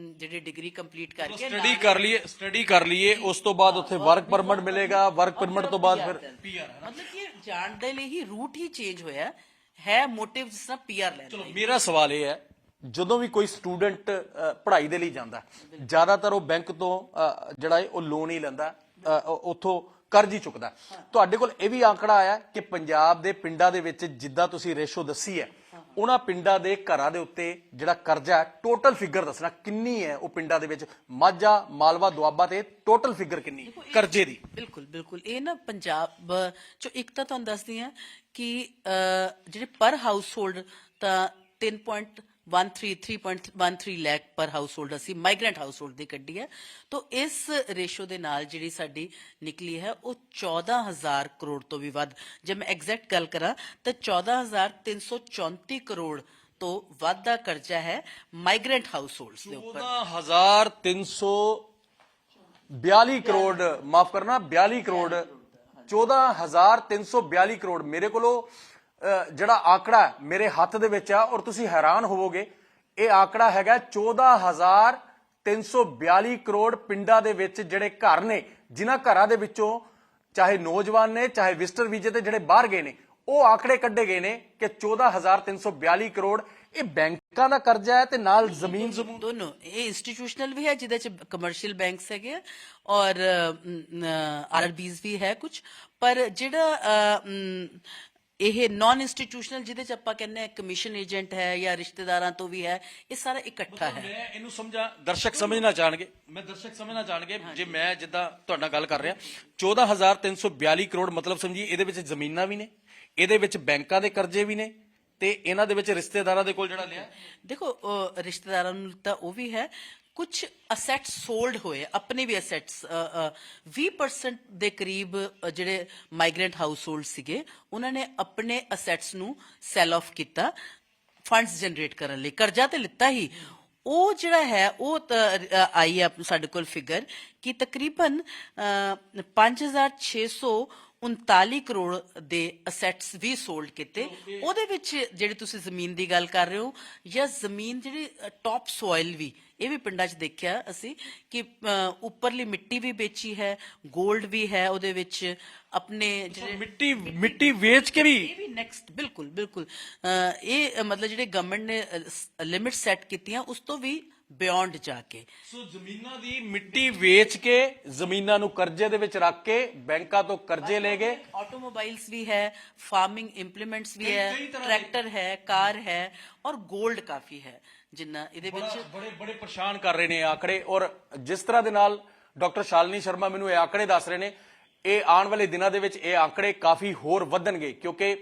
ਜਿਹੜੀ ਡਿਗਰੀ ਕੰਪਲੀਟ ਕਰਕੇ ਸਟੱਡੀ ਕਰ ਲਈਏ ਸਟੱਡੀ ਕਰ ਲਈਏ ਉਸ ਤੋਂ ਬਾਅਦ ਉੱਥੇ ਵਰਕ ਪਰਮਿਟ ਮਿਲੇਗਾ ਵਰਕ ਪਰਮਿਟ ਤੋਂ ਬਾਅਦ ਫਿਰ ਪੀਆਰ ਮਤਲਬ ਕਿ ਜਾਣ ਦੇ ਲਈ ਹੀ ਰੂਟ ਹੀ ਚੇਂਜ ਹੋਇਆ ਹੈ ਮੋਟਿਵ ਜਿਸ ਤਰ੍ਹਾਂ ਪੀਆਰ ਲੈਣਾ ਚਲੋ ਮੇਰਾ ਸਵਾਲ ਇਹ ਹੈ ਜਦੋਂ ਵੀ ਕੋਈ ਸਟੂਡੈਂਟ ਪੜ੍ਹਾਈ ਦੇ ਲਈ ਜਾਂਦਾ ਜ਼ਿਆਦਾਤਰ ਉਹ ਬੈਂਕ ਤੋਂ ਜਿਹੜਾ ਹੈ ਉਹ ਲੋਨ ਹੀ ਲੈਂਦਾ ਉੱਥੋਂ ਕਰਜ਼ ਹੀ ਚੁੱਕਦਾ। ਤੁਹਾਡੇ ਕੋਲ ਇਹ ਵੀ ਆંકੜਾ ਆਇਆ ਕਿ ਪੰਜਾਬ ਦੇ ਪਿੰਡਾਂ ਦੇ ਵਿੱਚ ਜਿੱਦਾਂ ਤੁਸੀਂ ਰੇਸ਼ੋ ਦੱਸੀ ਹੈ ਉਹਨਾਂ ਪਿੰਡਾਂ ਦੇ ਘਰਾਂ ਦੇ ਉੱਤੇ ਜਿਹੜਾ ਕਰਜ਼ਾ ਹੈ ਟੋਟਲ ਫਿਗਰ ਦੱਸਣਾ ਕਿੰਨੀ ਹੈ ਉਹ ਪਿੰਡਾਂ ਦੇ ਵਿੱਚ। ਮਾਝਾ ਮਾਲਵਾ ਦੁਆਬਾ ਤੇ ਟੋਟਲ ਫਿਗਰ ਕਿੰਨੀ ਕਰਜ਼ੇ ਦੀ। ਬਿਲਕੁਲ ਬਿਲਕੁਲ। ਇਹ ਨਾ ਪੰਜਾਬ ਚੋ ਇੱਕ ਤਾਂ ਤੁਹਾਨੂੰ ਦੱਸਦੀ ਹਾਂ ਕਿ ਜਿਹੜੇ ਪਰ ਹਾਊਸਹੋਲਡ ਤਾਂ 3.13 3.13 ਲੱਖ ਪਰ ਹਾਊਸਹੋਲਡ ਅਸੀਂ ਮਾਈਗ੍ਰੈਂਟ ਹਾਊਸਹੋਲਡ ਦੀ ਕੱਢੀ ਹੈ। ਤੋਂ ਇਸ ਰੇਸ਼ੋ ਦੇ ਨਾਲ ਜਿਹੜੀ ਸਾਡੀ ਨਿਕਲੀ ਹੈ, ਉਹ 14000 ਕਰੋੜ ਤੋਂ ਵੀ ਵੱਧ। ਜੇ ਮੈਂ ਐਗਜ਼ੈਕਟ ਗੱਲ ਕਰਾਂ, ਤਾਂ 14334 ਕਰੋੜ ਤੋਂ ਵੱਧ ਦਾ ਕਰਜ਼ਾ ਹੈ ਮਾਈਗ੍ਰੈਂਟ ਹਾਊਸਹੋਲਡਸ ਦੇ ਉੱਪਰ। 14342 ਕਰੋੜ, ਮਾਫ ਕਰਨਾ 42 ਕਰੋੜ 14342 ਕਰੋੜ ਮੇਰੇ ਕੋਲੋਂ ਜਿਹੜਾ ਆਕੜਾ ਮੇਰੇ ਹੱਥ ਦੇ ਵਿੱਚ ਆ ਔਰ ਤੁਸੀਂ ਹੈਰਾਨ ਹੋਵੋਗੇ ਇਹ ਆਕੜਾ ਹੈਗਾ 14342 ਕਰੋੜ ਪਿੰਡਾਂ ਦੇ ਵਿੱਚ ਜਿਹੜੇ ਘਰ ਨੇ ਜਿਨ੍ਹਾਂ ਘਰਾਂ ਦੇ ਵਿੱਚੋਂ ਚਾਹੇ ਨੌਜਵਾਨ ਨੇ ਚਾਹੇ ਵਿਜ਼ਟਰ ਵੀਜ਼ੇ ਤੇ ਜਿਹੜੇ ਬਾਹਰ ਗਏ ਨੇ ਉਹ ਆਕੜੇ ਕੱਢੇ ਗਏ ਨੇ ਕਿ 14342 ਕਰੋੜ ਇਹ ਬੈਂਕਾਂ ਦਾ ਕਰਜ਼ਾ ਹੈ ਤੇ ਨਾਲ ਜ਼ਮੀਨ ਜ਼ਮੂਨ ਦੋਨੋਂ ਇਹ ਇੰਸਟੀਟਿਊਸ਼ਨਲ ਵੀ ਹੈ ਜਿਹਦੇ ਚ ਕਮਰਸ਼ੀਅਲ ਬੈਂਕਸ ਹੈਗੇ ਔਰ ਆਰਬੀਜ਼ ਵੀ ਹੈ ਕੁਝ ਪਰ ਜਿਹੜਾ ਇਹ ਨਾਨ ਇੰਸਟੀਟਿਊਸ਼ਨਲ ਜਿਹਦੇ ਚ ਆਪਾਂ ਕਹਿੰਦੇ ਆ ਕਮਿਸ਼ਨ ਏਜੰਟ ਹੈ ਜਾਂ ਰਿਸ਼ਤੇਦਾਰਾਂ ਤੋਂ ਵੀ ਹੈ ਇਹ ਸਾਰਾ ਇਕੱਠਾ ਹੈ। ਮੈਂ ਇਹਨੂੰ ਸਮਝਾਂ ਦਰਸ਼ਕ ਸਮਝਣਾ ਚਾਹਣਗੇ। ਮੈਂ ਦਰਸ਼ਕ ਸਮਝਣਾ ਚਾਹਣਗੇ ਜੇ ਮੈਂ ਜਿੱਦਾਂ ਤੁਹਾਡੇ ਗੱਲ ਕਰ ਰਿਹਾ। 14342 ਕਰੋੜ ਮਤਲਬ ਸਮਝੀ ਇਹਦੇ ਵਿੱਚ ਜ਼ਮੀਨਾਂ ਵੀ ਨੇ ਇਹਦੇ ਵਿੱਚ ਬੈਂਕਾਂ ਦੇ ਕਰਜ਼ੇ ਵੀ ਨੇ ਤੇ ਇਹਨਾਂ ਦੇ ਵਿੱਚ ਰਿਸ਼ਤੇਦਾਰਾਂ ਦੇ ਕੋਲ ਜਿਹੜਾ ਲਿਆ। ਦੇਖੋ ਰਿਸ਼ਤੇਦਾਰਾਂ ਨੂੰ ਤਾਂ ਉਹ ਵੀ ਹੈ ਕੁਝ ਅਸੈਟਸ ਸੋਲਡ ਹੋਏ, ਆਪਣੇ ਵੀ ਅਸੈਟਸ 20% ਦੇ ਕਰੀਬ ਜਿਹੜੇ ਮਾਈਗ੍ਰੈਂਟ ਹਾਊਸਹੋਲਡ ਸੀਗੇ, ਉਹਨਾਂ ਨੇ ਆਪਣੇ ਅਸੈਟਸ ਨੂੰ ਸੈਲ ਆਫ ਕੀਤਾ ਫੰਡਸ ਜਨਰੇਟ ਕਰਨ ਲਈ। ਕਰਜ਼ਾ ਤੇ ਲਿੱਤਾ ਹੀ। ਉਹ ਜਿਹੜਾ ਹੈ, ਉਹ ਆਈ ਆ ਸਾਡੇ ਕੋਲ ਫਿਗਰ ਕਿ ਤਕਰੀਬਨ 5600 39 ਕਰੋੜ ਦੇ ਅਸੈਟਸ ਵੀ ਸੋਲਡ ਕੀਤੇ। ਉਹਦੇ ਵਿੱਚ ਜਿਹੜੀ ਤੁਸੀਂ ਜ਼ਮੀਨ ਦੀ ਗੱਲ ਕਰ ਰਹੇ ਹੋ ਜਾਂ ਜ਼ਮੀਨ ਜਿਹੜੀ ਟੌਪ ਸੋਇਲ ਵੀ ਇਹ ਵੀ ਪਿੰਡਾਂ 'ਚ ਦੇਖਿਆ ਅਸੀਂ ਕਿ ਉੱਪਰਲੀ ਮਿੱਟੀ ਵੀ ਵੇਚੀ ਹੈ 골ਡ ਵੀ ਹੈ ਉਹਦੇ ਵਿੱਚ ਆਪਣੇ ਜਿਹੜੇ ਮਿੱਟੀ ਮਿੱਟੀ ਵੇਚ ਕੇ ਵੀ? ਇਹ ਵੀ ਨੈਕਸਟ ਬਿਲਕੁਲ ਬਿਲਕੁਲ। ਇਹ ਮਤਲਬ ਜਿਹੜੇ ਗਵਰਨਮੈਂਟ ਨੇ ਲਿਮਿਟ ਸੈੱਟ ਕੀਤੀਆਂ ਉਸ ਤੋਂ ਵੀ ਬਿਯੋਂਡ ਜਾ ਕੇ। ਸੋ ਜ਼ਮੀਨਾਂ ਦੀ ਮਿੱਟੀ ਵੇਚ ਕੇ ਜ਼ਮੀਨਾਂ ਨੂੰ ਕਰਜ਼ੇ ਦੇ ਵਿੱਚ ਰੱਖ ਕੇ ਬੈਂਕਾਂ ਤੋਂ ਕਰਜ਼ੇ ਲੈ ਗਏ। ਆਟੋਮੋਬਾਈਲਸ ਵੀ ਹੈ ਫਾਰਮਿੰਗ ਇੰਪਲੀਮੈਂਟਸ ਵੀ ਹੈ ਟਰੈਕਟਰ ਹੈ ਕਾਰ ਹੈ ਔਰ 골ਡ ਕਾਫੀ ਹੈ ਜਿੰਨਾ ਇਹਦੇ ਵਿੱਚ ਬੜੇ ਬੜੇ ਪਰੇਸ਼ਾਨ ਕਰ ਰਹੇ ਨੇ ਆਕੜੇ ਔਰ ਜਿਸ ਤਰ੍ਹਾਂ ਦੇ ਨਾਲ ਡਾਕਟਰ ਸ਼ਾਲਨੀ ਸ਼ਰਮਾ ਮੈਨੂੰ ਇਹ ਆਕੜੇ ਦੱਸ ਰਹੇ ਨੇ ਇਹ ਆਉਣ ਵਾਲੇ ਦਿਨਾਂ ਦੇ ਵਿੱਚ ਇਹ ਆਂਕੜੇ ਕਾਫੀ ਹੋਰ ਵਧਣਗੇ ਕਿਉਂਕਿ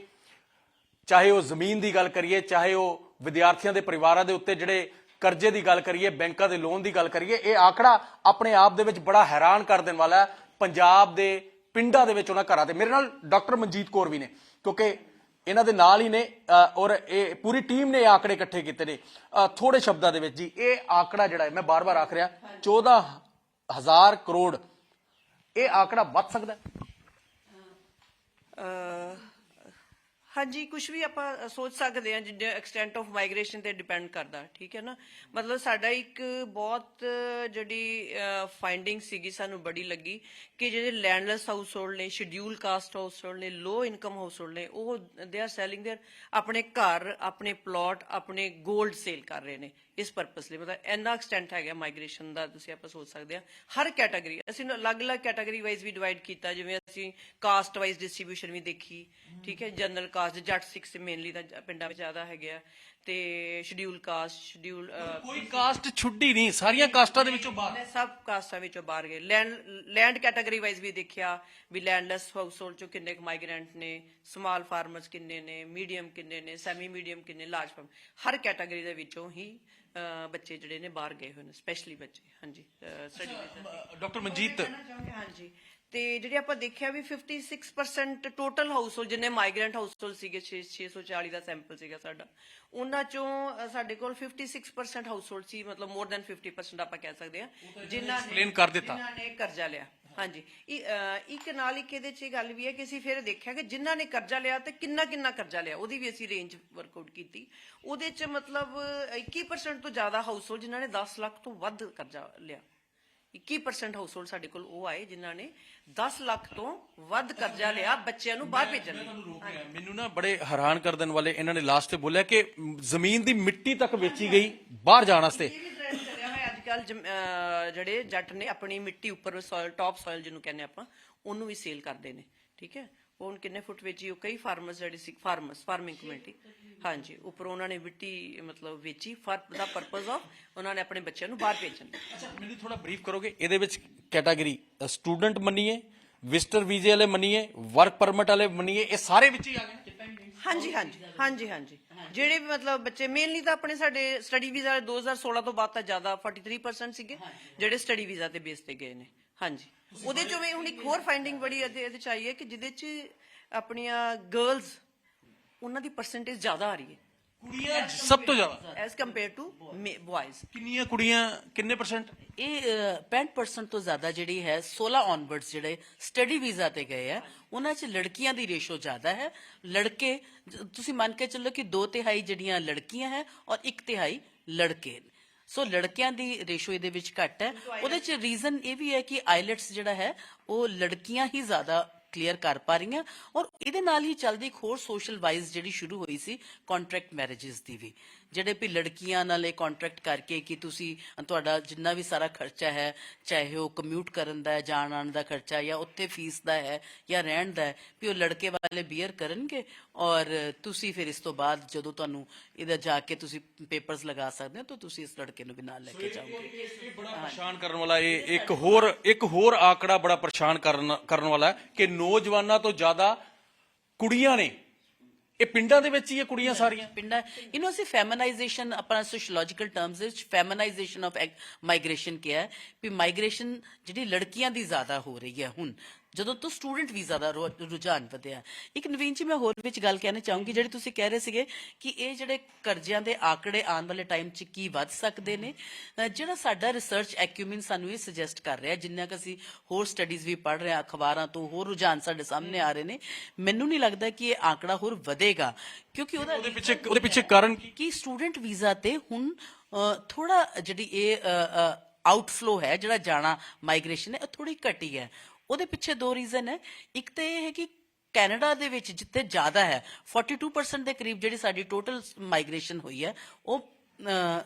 ਚਾਹੇ ਉਹ ਜ਼ਮੀਨ ਦੀ ਗੱਲ ਕਰੀਏ ਚਾਹੇ ਉਹ ਵਿਦਿਆਰਥੀਆਂ ਦੇ ਪਰਿਵਾਰਾਂ ਦੇ ਉੱਤੇ ਜਿਹੜੇ ਕਰਜ਼ੇ ਦੀ ਗੱਲ ਕਰੀਏ, ਬੈਂਕਾਂ ਦੇ ਲੋਨ ਦੀ ਗੱਲ ਕਰੀਏ, ਇਹ ਆਕੜਾ ਆਪਣੇ ਆਪ ਦੇ ਵਿੱਚ ਬੜਾ ਹੈਰਾਨ ਕਰ ਦੇਣ ਵਾਲਾ ਪੰਜਾਬ ਦੇ ਪਿੰਡਾਂ ਦੇ ਵਿੱਚ ਉਹਨਾਂ ਘਰਾਂ ਤੇ ਮੇਰੇ ਨਾਲ ਡਾਕਟਰ ਮਨਜੀਤ ਕੌਰ ਵੀ ਨੇ, ਕਿਉਂਕਿ ਇਹਨਾਂ ਦੇ ਨਾਲ ਹੀ ਨੇ ਔਰ ਇਹ ਪੂਰੀ ਟੀਮ ਨੇ ਇਹ ਆંકੜੇ ਇਕੱਠੇ ਕੀਤੇ ਨੇ। ਥੋੜੇ ਸ਼ਬਦਾਂ ਦੇ ਵਿੱਚ ਜੀ, ਇਹ ਆਕੜਾ ਜਿਹੜਾ ਹੈ, ਮੈਂ ਬਾਰ-ਬਾਰ ਆਖ ਰਿਹਾ 14000 ਕਰੋੜ, ਇਹ ਆંકੜਾ ਵੱਧ ਸਕਦਾ ਹੈ? ਹਾਂਜੀ ਕੁਝ ਵੀ ਆਪਾਂ ਸੋਚ ਸਕਦੇ ਹਾਂ ਜਿੱਦਾਂ ਐਕਸਟੈਂਟ ਆਫ ਮਾਈਗ੍ਰੇਸ਼ਨ ਤੇ ਡਿਪੈਂਡ ਕਰਦਾ, ਠੀਕ ਹੈ ਨਾ? ਮਤਲਬ ਸਾਡਾ ਇੱਕ ਬਹੁਤ, ਜਿਹੜੀ ਫਾਈਂਡਿੰਗ ਸੀਗੀ, ਸਾਨੂੰ ਬੜੀ ਲੱਗੀ ਕਿ ਜਿਹੜੇ ਲੈਂਡਲੈਸ ਹਾਊਸਹੋਲਡ ਨੇ ਸ਼ਡਿਊਲ ਕਾਸਟ ਹਾਊਸਹੋਲਡ ਨੇ ਲੋ ਇਨਕਮ ਹਾਊਸਹੋਲਡ ਨੇ, ਉਹ ਦੇ ਆਰ ਸੈਲਿੰਗ देयर ਆਪਣੇ ਘਰ, ਆਪਣੇ ਪਲਾਟ ਆਪਣੇ ਗੋਲਡ ਸੇਲ ਕਰ ਰਹੇ ਨੇ, ਇਸ ਪਰਪਸ ਲਈ। ਮਤਲਬ ਇੰਨਾ ਐਕਸਟੈਂਟ ਹੈਗਾ ਮਾਈਗ੍ਰੇਸ਼ਨ ਦਾ, ਤੁਸੀਂ ਆਪਾਂ ਸੋਚ ਸਕਦੇ ਆ ਹਰ ਕੈਟਾਗਰੀ ਅਸੀਂ ਅਲੱਗ-ਅਲੱਗ ਕੈਟਾਗਰੀ ਵਾਈਜ਼ ਵੀ ਡਿਵਾਈਡ ਕੀਤਾ, ਜਿਵੇਂ ਅਸੀਂ ਕਾਸਟ ਵਾਈਜ਼ ਡਿਸਟ੍ਰੀਬਿਊਸ਼ਨ ਵੀ ਦੇਖੀ, ਠੀਕ ਹੈ general caste Jatt Sikhs mainly ਤਾਂ ਪਿੰਡਾਂ ਵਿੱਚ ਜ਼ਿਆਦਾ ਹੈਗੇ ਆ ਤੇ ਸ਼ਡਿਊਲ ਕਾਸਟ ਸ਼ਡਿਊਲ ਕੋਈ ਕਾਸਟ ਛੁੱਟੀ ਨਹੀਂ ਸਾਰੀਆਂ ਕਾਸਟਾਂ ਦੇ ਵਿੱਚੋਂ ਬਾਹਰ। ਸਭ ਕਾਸਟਾਂ ਵਿੱਚੋਂ ਬਾਹਰ ਗਏ। ਲੈਂਡ ਲੈਂਡ ਕੈਟਾਗਰੀ ਵਾਈਜ਼ ਵੀ ਦੇਖਿਆ ਵੀ ਲੈਂਡਲੈਸ ਹਾਊਸਹੋਲਡ ਚੋਂ ਕਿੰਨੇ ਮਾਈਗ੍ਰੈਂਟ ਨੇ ਸਮਾਲ ਫਾਰਮਰਸ ਕਿੰਨੇ ਨੇ ਮੀਡੀਅਮ ਕਿੰਨੇ ਨੇ ਸੈਮੀ ਮੀਡੀਅਮ ਕਿੰਨੇ ਲਾਰਜ ਫਾਰਮ ਹਰ ਕੈਟਾਗਰੀ ਦੇ ਵਿੱਚੋਂ ਹੀ ਬੱਚੇ ਜਿਹੜੇ ਨੇ ਬਾਹਰ ਗਏ ਹੋਏ ਨੇ ਸਪੈਸ਼ਲੀ ਬੱਚੇ। ਹਾਂਜੀ ਸਟੱਡੀ ਡਾਕਟਰ ਮਨਜੀਤ। ਹਾਂਜੀ। ਤੇ ਜਿਹੜੇ ਆਪਾਂ ਦੇਖਿਆ ਵੀ 56% ਟੋਟਲ ਹਾਊਸਹੋਲਡ ਜਿੰਨੇ ਮਾਈਗ੍ਰੈਂਟ ਹਾਊਸਹੋਲਡ ਸੀਗੇ 6 640 ਦਾ ਸੈਂਪਲ ਸੀਗਾ ਸਾਡਾ ਉਹਨਾਂ ਚੋਂ ਸਾਡੇ ਕੋਲ 56% ਹਾਊਸਹੋਲਡ ਸੀ ਮਤਲਬ ਮੋਰ ਦੈਨ 50% ਆਪਾਂ ਕਹਿ ਸਕਦੇ ਹਾਂ ਜਿਨ੍ਹਾਂ ਨੇ ਕਰ ਦਿੱਤਾ। ਜਿਨ੍ਹਾਂ ਨੇ ਕਰਜ਼ਾ ਲਿਆ ਹਾਂਜੀ। ਇੱਕ ਨਾਲ ਇੱਕ ਇਹਦੇ ਚ ਇਹ ਗੱਲ ਵੀ ਹੈ ਕਿ ਅਸੀਂ ਫਿਰ ਦੇਖਿਆ ਕਿ ਜਿਨ੍ਹਾਂ ਨੇ ਕਰਜ਼ਾ ਲਿਆ ਤੇ ਕਿੰਨਾ ਕਿੰਨਾ ਕਰਜ਼ਾ ਲਿਆ ਉਹਦੀ ਵੀ ਅਸੀਂ ਰੇਂਜ ਵਰਕਆਊਟ ਕੀਤੀ। ਉਹਦੇ ਚ ਮਤਲਬ 21% ਤੋਂ ਜ਼ਿਆਦਾ ਹਾਊਸਹੋਲਡ ਜਿਨ੍ਹਾਂ ਨੇ 10 ਲੱਖ ਤੋਂ ਵੱਧ ਕਰਜ਼ਾ ਲਿਆ। 21% ਹਾਊਸਹੋਲਡ ਸਾਡੇ ਕੋਲ ਉਹ ਆਏ ਜਿਨ੍ਹਾਂ ਨੇ 10 ਲੱਖ ਤੋਂ ਵੱਧ ਕਰਜ਼ਾ ਲਿਆ ਬੱਚਿਆਂ ਨੂੰ ਬਾਹਰ ਭੇਜਣ ਲਈ। ਮੈਨੂੰ ਨਾ ਬੜੇ ਹੈਰਾਨ ਕਰ ਦੇਣ ਵਾਲੇ ਇਹਨਾਂ ਨੇ ਲਾਸਟ ਤੇ ਬੋਲਿਆ ਕਿ ਜ਼ਮੀਨ ਦੀ ਮਿੱਟੀ ਤੱਕ ਵੇਚੀ ਗਈ ਬਾਹਰ ਜਾਣ ਵਾਸਤੇ। ਕੱਲ ਜਿਹੜੇ ਜੱਟ ਨੇ ਆਪਣੀ ਮਿੱਟੀ ਉੱਪਰ ਸੋਇਲ ਟਾਪ ਸੋਇਲ ਜਿਹਨੂੰ ਕਹਿੰਦੇ ਆਪਾਂ ਉਹਨੂੰ ਵੀ ਸੇਲ ਕਰਦੇ ਨੇ ਠੀਕ ਹੈ? ਹੁਣ ਕਿੰਨੇ ਫੁੱਟ ਵੇਚੀ ਉਹ ਕਈ ਫਾਰਮਰਸ ਜਿਹੜੇ ਸੀ ਫਾਰਮਰਸ ਫਾਰਮਿੰਗ ਕਮੇਟੀ। ਹਾਂਜੀ ਉੱਪਰ ਉਹਨਾਂ ਨੇ ਮਿੱਟੀ ਮਤਲਬ ਵੇਚੀ ਫਾਰ ਦਾ ਪਰਪਸ ਆਫ ਉਹਨਾਂ ਨੇ ਆਪਣੇ ਬੱਚਿਆਂ ਨੂੰ ਬਾਹਰ ਭੇਜਣ ਅੱਛਾ ਮੈਨੂੰ ਥੋੜਾ ਬਰੀਫ ਕਰੋਗੇ? ਇਹਦੇ ਵਿੱਚ ਕੈਟਾਗਰੀ ਸਟੂਡੈਂਟ ਮੰਨੀਏ ਵਿਜ਼ਟਰ ਵੀਜ਼ੇ ਵਾਲੇ ਮੰਨੀਏ ਵਰਕ ਪਰਮਿਟ ਵਾਲੇ ਮੰਨੀਏ ਇਹ ਸਾਰੇ ਵਿੱਚ ਹੀ ਆ ਗਏ ਹਾਂਜੀ ਹਾਂਜੀ ਹਾਂਜੀ ਹਾਂਜੀ। ਜਿਹੜੇ ਵੀ ਮਤਲਬ ਬੱਚੇ ਮੇਨਲੀ ਤਾਂ ਆਪਣੇ ਸਾਡੇ ਸਟੱਡੀ ਵੀਜ਼ਾ 2016 ਤੋਂ ਬਾਅਦ ਤਾਂ ਜ਼ਿਆਦਾ 43% ਸੀਗੇ ਜਿਹੜੇ ਸਟੱਡੀ ਵੀਜ਼ਾ ਤੇ ਬੇਸ ਤੇ ਗਏ ਨੇ। ਹਾਂਜੀ। ਉਹਦੇ ਚੋਂ ਵੀ ਹੁਣ ਇੱਕ ਹੋਰ ਫਾਈਂਡਿੰਗ ਬੜੀ ਇਹਦੇ ਇਹਦੇ ਚ ਆਈ ਹੈ ਕਿ ਜਿਹਦੇ ਚ ਆਪਣੀਆਂ ਗਰਲਸ ਉਹਨਾਂ ਦੀ ਪਰਸੈਂਟੇਜ ਜ਼ਿਆਦਾ ਆ ਰਹੀ ਹੈ। ਕੁੜੀਆਂ ਸਭ ਤੋਂ ਜ਼ਿਆਦਾ? ਐਸ ਕੰਪੇਅਰ ਟੂ ਬॉयਜ਼ ਕਿੰਨੀਆਂ ਕੁੜੀਆਂ ਕਿੰਨੇ ਪਰਸੈਂਟ ਇਹ ਅ, 65% ਤੋਂ ਜ਼ਿਆਦਾ ਜਿਹੜੀ ਹੈ 16 ਔਨਵਰਡਸ ਜਿਹੜੇ ਸਟੱਡੀ ਵੀਜ਼ਾ ਤੇ ਗਏ ਆ ਉਹਨਾਂ 'ਚ ਲੜਕੀਆਂ ਦੀ ਰੇਸ਼ੋ ਜ਼ਿਆਦਾ ਹੈ। ਲੜਕੇ ਜ- ਤੁਸੀਂ ਮੰਨ ਕੇ ਚੱਲੋ ਕਿ 2 ਤਿਹਾਈ ਜਿਹੜੀਆਂ ਲੜਕੀਆਂ ਹੈ ਔਰ 1 ਤਿਹਾਈ ਲੜਕੇ। ਨੇ ਸੋ ਲੜਕਿਆਂ ਦੀ ਰੇਸ਼ੋ ਇਹਦੇ ਵਿੱਚ ਘੱਟ ਹੈ ਉਹਦੇ 'ਚ ਰੀਜ਼ਨ ਇਹ ਵੀ ਹੈ ਕਿ ਆਈਲੈਟਸ ਜਿਹੜਾ ਹੈ ਉਹ ਲੜਕੀਆਂ ਹੀ ਜ਼ਿਆਦਾ ਕਲੀਅਰ ਕਰ ਪਾ ਰਹੀਆਂ ਔਰ ਇਹਦੇ ਨਾਲ ਹੀ ਚੱਲਦੀ ਇੱਕ ਹੋਰ ਸੋਸ਼ਲ ਵਾਈਜ਼ ਜਿਹੜੀ ਸ਼ੁਰੂ ਹੋਈ ਸੀ ਕੰਟਰੈਕਟ ਮੈਰਿਜਸ ਦੀ ਵੀ। ਜਿਹੜੇ ਵੀ ਲੜਕੀਆਂ ਨਾਲ ਇਹ ਕੰਟਰੈਕਟ ਕਰਕੇ ਕਿ ਤੁਸੀਂ ਤੁਹਾਡਾ ਜਿੰਨਾ ਵੀ ਸਾਰਾ ਖਰਚਾ ਹੈ ਚਾਹੇ ਉਹ ਕਮਿਊਟ ਕਰਨ ਦਾ ਹੈ ਜਾਣ ਆਉਣ ਦਾ ਖਰਚਾ ਜਾਂ ਉੱਥੇ ਫੀਸ ਦਾ ਹੈ ਜਾਂ ਰਹਿਣ ਦਾ ਹੈ ਵੀ ਉਹ ਲੜਕੇ ਵਾਲੇ ਬੀਅਰ ਕਰਨਗੇ? ਔਰ ਤੁਸੀਂ ਫਿਰ ਇਸ ਤੋਂ ਬਾਅਦ ਜਦੋਂ ਤੁਹਾਨੂੰ ਇਹਦਾ ਜਾ ਕੇ ਤੁਸੀਂ ਪੇਪਰਸ ਲਗਾ ਸਕਦੇ ਹੋ ਤਾਂ ਤੁਸੀਂ ਇਸ ਲੜਕੇ ਨੂੰ ਵੀ ਨਾਲ ਲੈ ਕੇ ਜਾਓਗੇ। ਇਹ ਬੜਾ ਪਰੇਸ਼ਾਨ ਕਰਨ ਵਾਲਾ ਇਹ ਇੱਕ ਹੋਰ ਇੱਕ ਹੋਰ ਆંકੜਾ ਬੜਾ ਪਰੇਸ਼ਾਨ ਕਰਨ ਕਰਨ ਵਾਲਾ ਹੈ ਕਿ ਨੌਜਵਾਨਾਂ ਤੋਂ ਜ਼ਿਆਦਾ ਕੁੜੀਆਂ ਨੇ। ਇਹ ਪਿੰਡਾਂ ਦੇ ਵਿੱਚ ਹੀ ਇਹ ਕੁੜੀਆਂ ਸਾਰੀਆਂ। ਪਿੰਡਾਂ ਇਹਨੂੰ ਅਸੀਂ ਫੈਮਨਾਈਜੇਸ਼ਨ ਆਪਣਾ ਸੋਸ਼ੀਓਲੋਜੀਕਲ ਟਰਮਸ ਵਿੱਚ ਫੈਮਨਾਈਜੇਸ਼ਨ ਆਫ ਮਾਈਗ੍ਰੇਸ਼ਨ ਕਿਹਾ ਹੈ ਵੀ ਮਾਈਗ੍ਰੇਸ਼ਨ ਜਿਹੜੀ ਲੜਕੀਆਂ ਦੀ ਜ਼ਿਆਦਾ ਹੋ ਰਹੀ ਹੈ ਹੁਣ। ਜਦੋਂ ਤੋਂ ਸਟੂਡੈਂਟ ਵੀਜ਼ਾ ਦਾ ਰੁਝਾਨ ਵਧਿਆ ਇੱਕ ਨਵੀਨ ਜੀ ਮੈਂ ਹੋਰ ਵਿੱਚ ਗੱਲ ਕਹਿਣਾ ਚਾਹੂੰਗੀ ਜਿਹੜੀ ਤੁਸੀਂ ਕਹਿ ਰਹੇ ਸੀਗੇ ਕਿ ਇਹ ਜਿਹੜੇ ਕਰਜ਼ਿਆਂ ਦੇ ਆંકੜੇ ਆਉਣ ਵਾਲੇ ਟਾਈਮ 'ਚ ਕੀ ਵੱਧ ਸਕਦੇ ਨੇ ਜਿਹੜਾ ਸਾਡਾ ਰਿਸਰਚ ਐਕਿਊਮਨ ਸਾਨੂੰ ਇਹ ਸੁਜੈਸਟ ਕਰ ਰਿਹਾ ਜਿੰਨਾ ਕਿ ਅਸੀਂ ਹੋਰ ਸਟੱਡੀਜ਼ ਵੀ ਪੜ੍ਹ ਰਹੇ ਹਾਂ ਅਖਬਾਰਾਂ ਤੋਂ ਹੋਰ ਰੁਝਾਨ ਸਾਡੇ ਸਾਹਮਣੇ ਆ ਰਹੇ ਨੇ ਮੈਨੂੰ ਨਹੀਂ ਲੱਗਦਾ ਕਿ ਇਹ ਆંકੜਾ ਹੋਰ ਵਧੇਗਾ ਕਿਉਂਕਿ ਉਹਦਾ ਉਹਦੇ ਪਿੱਛੇ ਉਹਦੇ ਪਿੱਛੇ ਕਾਰਨ ਕੀ? ਕਿ ਸਟੂਡੈਂਟ ਵੀਜ਼ਾ ਤੇ ਹੁਣ ਥੋੜਾ ਜਿਹੜੀ ਇਹ ਆਊਟਫਲੋ ਹੈ ਜਿਹੜਾ ਜਾਣਾ ਮਾਈਗ੍ਰੇਸ਼ਨ ਹੈ ਉਹ ਥੋੜੀ ਘਟੀ ਹੈ। ਉਹਦੇ ਪਿੱਛੇ ਦੋ ਰੀਜ਼ਨ ਹੈ। ਇੱਕ ਤਾਂ ਇਹ ਹੈ ਕਿ ਕੈਨੇਡਾ ਦੇ ਵਿੱਚ ਜਿੱਥੇ ਜ਼ਿਆਦਾ ਹੈ 42% ਦੇ ਕਰੀਬ ਜਿਹੜੀ ਸਾਡੀ ਟੋਟਲ ਮਾਈਗ੍ਰੇਸ਼ਨ ਹੋਈ ਹੈ, ਉਹ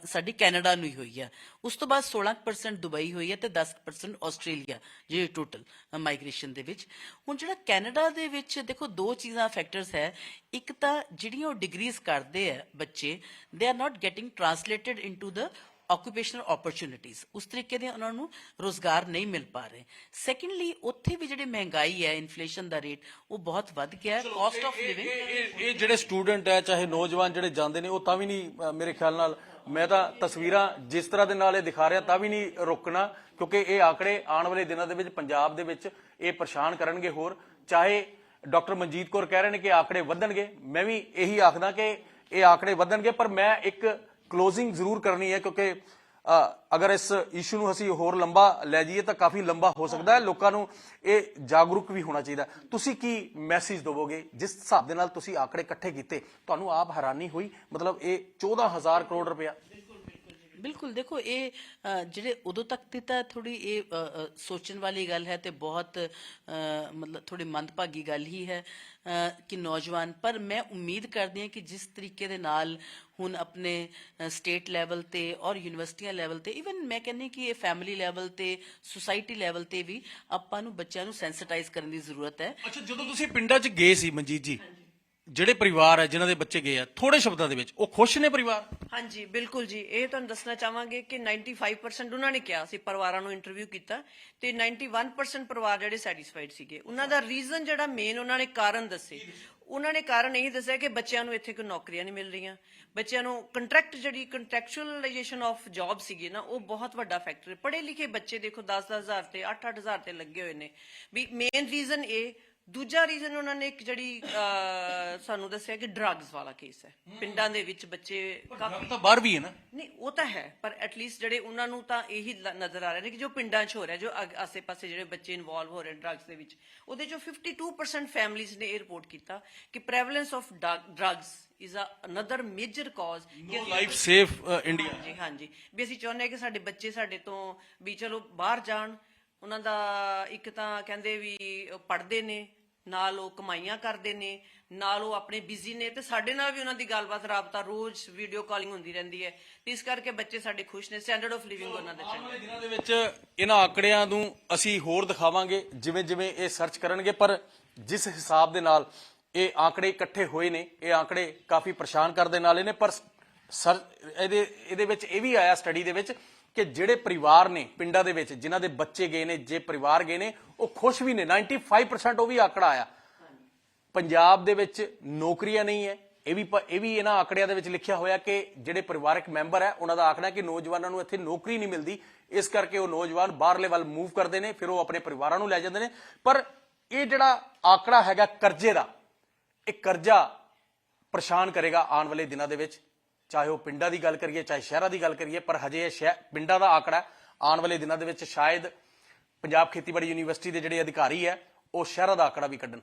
ਸਾਡੀ ਕੈਨੇਡਾ ਨੂੰ ਹੀ ਹੋਈ ਹੈ। ਉਸ ਤੋਂ ਬਾਅਦ 16% ਦੁਬਈ ਹੋਈ ਹੈ ਤੇ 10% ਆਸਟ੍ਰੇਲੀਆ, ਜਿਹੜੀ ਟੋਟਲ ਮਾਈਗ੍ਰੇਸ਼ਨ ਦੇ ਵਿੱਚ। ਹੁਣ ਜਿਹੜਾ ਕੈਨੇਡਾ ਦੇ ਵਿੱਚ ਦੇਖੋ, ਦੋ ਚੀਜ਼ਾਂ ਫੈਕਟਰਸ ਹੈ। ਇੱਕ ਤਾਂ ਜਿਹੜੀਆਂ ਉਹ ਡਿਗਰੀਜ਼ ਕਰਦੇ ਆ ਬੱਚੇ ਦੇ are not getting translated into the occupational opportunities ਉਸ ਤਰੀਕੇ ਦੇ ਉਹਨਾਂ ਨੂੰ ਰੋਜ਼ਗਾਰ ਨਹੀਂ ਮਿਲ ਪਾ ਰਹੇ। ਸੈਕੰਡਲੀ ਉੱਥੇ ਵੀ ਜਿਹੜੇ ਮਹਿੰਗਾਈ ਹੈ ਇਨਫਲੇਸ਼ਨ ਦਾ ਰੇਟ ਉਹ ਬਹੁਤ ਵੱਧ ਗਿਆ ਹੈ। ਕਾਸਟ ਆਫ ਲਿਵਿੰਗ ਇਹ ਜਿਹੜੇ ਸਟੂਡੈਂਟ ਹੈ ਚਾਹੇ ਨੌਜਵਾਨ ਜਿਹੜੇ ਜਾਂਦੇ ਨੇ ਉਹ ਤਾਂ ਵੀ ਨਹੀਂ ਮੇਰੇ ਖਿਆਲ ਨਾਲ ਮੈਂ ਤਾਂ ਤਸਵੀਰਾਂ ਜਿਸ ਤਰ੍ਹਾਂ ਦੇ ਨਾਲ ਇਹ ਦਿਖਾ ਰਿਹਾ ਤਾਂ ਵੀ ਨਹੀਂ ਰੋਕਣਾ ਕਿਉਂਕਿ ਇਹ ਆਕੜੇ ਆਉਣ ਵਾਲੇ ਦਿਨਾਂ ਦੇ ਵਿੱਚ ਪੰਜਾਬ ਦੇ ਵਿੱਚ ਇਹ ਪਰੇਸ਼ਾਨ ਕਰਨਗੇ ਹੋਰ। ਚਾਹੇ ਡਾਕਟਰ ਮਨਜੀਤ ਕੌਰ ਕਹਿ ਰਹੇ ਨੇ ਕਿ ਆਕੜੇ ਵਧਣਗੇ ਮੈਂ ਵੀ ਇਹੀ ਆਖਦਾ ਕਿ ਇਹ ਆਕੜੇ ਵਧਣਗੇ ਪਰ ਮੈਂ ਇੱਕ ਕਲੋਜ਼ਿੰਗ ਜ਼ਰੂਰ ਕਰਨੀ ਹੈ ਕਿਉਂਕਿ ਅਗਰ ਇਸ ਇਸ਼ੂ ਨੂੰ ਅਸੀਂ ਹੋਰ ਲੰਬਾ ਲੈ ਜਾਈਏ ਤਾਂ ਕਾਫੀ ਲੰਬਾ ਹੋ ਸਕਦਾ ਹੈ। ਲੋਕਾਂ ਨੂੰ ਇਹ ਜਾਗਰੂਕ ਵੀ ਹੋਣਾ ਚਾਹੀਦਾ ਤੁਸੀਂ ਕੀ ਮੈਸੇਜ ਦਵੋਗੇ? ਜਿਸ ਹਿਸਾਬ ਦੇ ਨਾਲ ਤੁਸੀਂ ਆંકੜੇ ਇਕੱਠੇ ਕੀਤੇ, ਤੁਹਾਨੂੰ ਆਪ ਹੈਰਾਨੀ ਹੋਈ? ਮਤਲਬ ਇਹ 14000 ਕਰੋੜ ਰੁਪਇਆ ਬਿਲਕੁਲ ਦੇਖੋ ਇਹ ਜਿਹੜੇ ਉਦੋਂ ਤੱਕ ਦੀ ਤਾਂ ਥੋੜੀ ਇਹ ਸੋਚਣ ਵਾਲੀ ਗੱਲ ਹੈ ਤੇ ਬਹੁਤ ਮਤਲਬ ਥੋੜੀ ਮੰਦਭਾਗੀ ਗੱਲ ਹੀ ਹੈ ਕਿ ਨੌਜਵਾਨ ਪਰ ਮੈਂ ਉਮੀਦ ਕਰਦੀ ਹਾਂ ਕਿ ਜਿਸ ਤਰੀਕੇ ਦੇ ਨਾਲ ਹੁਣ ਆਪਣੇ ਸਟੇਟ ਲੈਵਲ ਤੇ ਔਰ ਯੂਨੀਵਰਸਿਟੀਆਂ ਲੈਵਲ ਤੇ ਇਵਨ ਮੈਂ ਕਹਿੰਦੀ ਕਿ ਇਹ ਫੈਮਿਲੀ ਲੈਵਲ ਤੇ ਸੁਸਾਇਟੀ ਲੈਵਲ ਤੇ ਵੀ ਆਪਾਂ ਨੂੰ ਬੱਚਿਆਂ ਨੂੰ ਸੈਂਸਿਟਾਈਜ਼ ਕਰਨ ਦੀ ਜ਼ਰੂਰਤ ਹੈ। ਅੱਛਾ ਜਦੋਂ ਤੁਸੀਂ ਪਿੰਡਾਂ 'ਚ ਗਏ ਸੀ ਮਨਜੀਤ ਜੀ ਜਿਹੜੇ ਪਰਿਵਾਰ ਹੈ ਜਿਨ੍ਹਾਂ ਦੇ ਬੱਚੇ ਗਏ ਆ ਥੋੜੇ ਸ਼ਬਦਾਂ ਦੇ ਵਿੱਚ ਉਹ ਖੁਸ਼ ਨੇ ਪਰਿਵਾਰ? ਹਾਂਜੀ, ਬਿਲਕੁਲ ਜੀ। ਇਹ ਤੁਹਾਨੂੰ ਦੱਸਣਾ ਚਾਹਾਂਗੇ ਕਿ 95% ਉਹਨਾਂ ਨੇ ਕਿਹਾ ਸੀ, ਪਰਿਵਾਰਾਂ ਨੂੰ ਇੰਟਰਵਿਊ ਕੀਤਾ ਤੇ 91% ਪਰਿਵਾਰ ਜਿਹੜੇ ਸੈਟੀਸਫਾਈਡ ਸੀਗੇ। ਉਹਨਾਂ ਦਾ ਰੀਜ਼ਨ ਜਿਹੜਾ ਮੇਨ ਉਹਨਾਂ ਨੇ ਕਾਰਨ ਦੱਸੇ। ਉਹਨਾਂ ਨੇ ਕਾਰਨ ਇਹ ਦੱਸਿਆ ਕਿ ਬੱਚਿਆਂ ਨੂੰ ਇੱਥੇ ਕੋਈ ਨੌਕਰੀਆਂ ਨਹੀਂ ਮਿਲ ਰਹੀਆਂ। ਬੱਚਿਆਂ ਨੂੰ ਕੰਟਰੈਕਟ ਜਿਹੜੀ ਕੰਟਰੈਕਚੁਅਲਾਈਜੇਸ਼ਨ ਆਫ ਜੌਬ ਸੀਗੀ ਨਾ, ਉਹ ਬਹੁਤ ਵੱਡਾ ਫੈਕਟਰ ਪੜ੍ਹੇ ਲਿਖੇ ਬੱਚੇ ਦੇਖੋ 10-10 ਹਜ਼ਾਰ ਤੇ 8-8 ਹਜ਼ਾਰ ਤੇ ਲੱਗੇ ਹੋਏ ਨੇ। ਵੀ ਮੇਨ ਰੀਜ਼ਨ ਇਹ ਦੂਜਾ ਰੀਜ਼ਨ ਉਹਨਾਂ ਨੇ ਇੱਕ ਜਿਹੜੀ ਅਹ, ਸਾਨੂੰ ਦੱਸਿਆ ਕਿ ਡਰੱਗਸ ਵਾਲਾ ਕੇਸ ਹੈ। ਪਿੰਡਾਂ ਦੇ ਵਿੱਚ ਬੱਚੇ ਕਾਫੀ ਤਾਂ ਬਾਹਰ ਵੀ ਹੈ ਨਾ। ਨਹੀਂ ਉਹ ਤਾਂ ਹੈ ਪਰ ਐਟਲੀਸਟ ਜਿਹੜੇ ਉਹਨਾਂ ਨੂੰ ਤਾਂ ਇਹੀ ਲ- ਨਜ਼ਰ ਆ ਰਿਹਾ ਨੇ ਕਿ ਜੋ ਪਿੰਡਾਂ 'ਚ ਹੋ ਰਿਹਾ ਜੋ ਅਗ- ਆਸੇ-ਪਾਸੇ ਜਿਹੜੇ ਬੱਚੇ ਇਨਵੋਲਵ ਹੋ ਰਹੇ ਡਰੱਗਸ ਦੇ ਵਿੱਚ ਉਹਦੇ ਚੋਂ 52% ਫੈਮਲੀਜ਼ ਨੇ ਇਹ ਰਿਪੋਰਟ ਕੀਤਾ ਕਿ prevalence of drugs is another major cause no life safe India ਹਾਂਜੀ ਹਾਂਜੀ। ਵੀ ਅਸੀਂ ਚਾਹੁੰਦੇ ਹਾਂ ਕਿ ਸਾਡੇ ਬੱਚੇ ਸਾਡੇ ਤੋਂ ਵੀ ਚਲੋ ਬਾਹਰ ਜਾਣ ਉਹਨਾਂ ਦਾ ਇੱਕ ਤਾਂ ਕਹਿੰਦੇ ਵੀ ਪੜਦੇ ਨੇ ਨਾਲ ਉਹ ਕਮਾਈਆਂ ਕਰਦੇ ਨੇ ਨਾਲ ਉਹ ਆਪਣੇ ਬਿਜ਼ੀ ਨੇ ਤੇ ਸਾਡੇ ਨਾਲ ਵੀ ਉਹਨਾਂ ਦੀ ਗੱਲਬਾਤ ਰਾਬਤਾ ਰੋਜ਼ ਵੀਡੀਓ ਕਾਲਿੰਗ ਹੁੰਦੀ ਰਹਿੰਦੀ ਹੈ। ਇਸ ਕਰਕੇ ਬੱਚੇ ਸਾਡੇ ਖੁਸ਼ ਨੇ ਸਟੈਂਡਰਡ ਆਫ ਲਿਵਿੰਗ ਉਹਨਾਂ ਦਾ ਚੰਗਾ ਦਿਨਾਂ ਦੇ ਵਿੱਚ ਇਹਨਾਂ ਆંકੜਿਆਂ ਨੂੰ ਅਸੀਂ ਹੋਰ ਦਿਖਾਵਾਂਗੇ ਜਿਵੇਂ ਜਿਵੇਂ ਇਹ ਸਰਚ ਕਰਨਗੇ ਪਰ ਜਿਸ ਹਿਸਾਬ ਦੇ ਨਾਲ ਇਹ ਆਂਕੜੇ ਇਕੱਠੇ ਹੋਏ ਨੇ ਇਹ ਆਂਕੜੇ ਕਾਫੀ ਪਰੇਸ਼ਾਨ ਕਰਦੇ ਨਾਲੇ ਨੇ ਪਰ ਸਰ ਇਹਦੇ ਇਹਦੇ ਵਿੱਚ ਇਹ ਵੀ ਆਇਆ ਸਟੱਡੀ ਦੇ ਵਿੱਚ ਕਿ ਜਿਹੜੇ ਪਰਿਵਾਰ ਨੇ ਪਿੰਡਾਂ ਦੇ ਵਿੱਚ, ਜਿਨ੍ਹਾਂ ਦੇ ਬੱਚੇ ਗਏ ਨੇ, ਜੇ ਪਰਿਵਾਰ ਗਏ ਨੇ, ਉਹ ਖੁਸ਼ ਵੀ ਨੇ। 95% ਉਹ ਵੀ ਆਕੜਾ ਆਇਆ। ਪੰਜਾਬ ਦੇ ਵਿੱਚ ਨੌਕਰੀਆਂ ਨਹੀਂ ਹੈ। ਇਹ ਵੀ ਇਹ ਵੀ ਇਹਨਾਂ ਆਕੜਿਆਂ ਦੇ ਵਿੱਚ ਲਿਖਿਆ ਹੋਇਆ ਕਿ ਜਿਹੜੇ ਪਰਿਵਾਰਕ ਮੈਂਬਰ ਹੈ, ਉਹਨਾਂ ਦਾ ਆਖਣਾ ਕਿ ਨੌਜਵਾਨਾਂ ਨੂੰ ਇੱਥੇ ਨੌਕਰੀ ਨਹੀਂ ਮਿਲਦੀ। ਇਸ ਕਰਕੇ ਉਹ ਨੌਜਵਾਨ ਬਾਹਰਲੇ ਵੱਲ ਮੂਵ ਕਰਦੇ ਨੇ, ਫਿਰ ਉਹ ਆਪਣੇ ਪਰਿਵਾਰਾਂ ਨੂੰ ਲੈ ਜਾਂਦੇ ਨੇ। ਪਰ ਇਹ ਜਿਹੜਾ ਆਕੜਾ ਹੈਗਾ ਕਰਜ਼ੇ ਦਾ, ਇਹ ਕਰਜ਼ਾ ਪਰੇਸ਼ਾਨ ਕਰੇਗਾ ਆਉਣ ਵਾਲੇ ਦਿਨਾਂ ਦੇ ਵਿੱਚ। ਚਾਹੇ ਉਹ ਪਿੰਡਾਂ ਦੀ ਗੱਲ ਕਰੀਏ, ਚਾਹੇ ਸ਼ਹਿਰਾਂ ਦੀ ਗੱਲ ਕਰੀਏ, ਪਰ ਹਜੇ ਇਹ ਸ਼ਹਿ- ਪਿੰਡਾਂ ਦਾ ਆંકੜਾ ਹੈ। ਆਉਣ ਵਾਲੇ ਦਿਨਾਂ ਦੇ ਵਿੱਚ ਸ਼ਾਇਦ ਪੰਜਾਬ ਖੇਤੀਬਾੜੀ ਯੂਨੀਵਰਸਿਟੀ ਦੇ ਜਿਹੜੇ ਅਧਿਕਾਰੀ ਹੈ, ਉਹ ਸ਼ਹਿਰਾਂ ਦਾ ਆંકੜਾ ਵੀ ਕੱਢਣ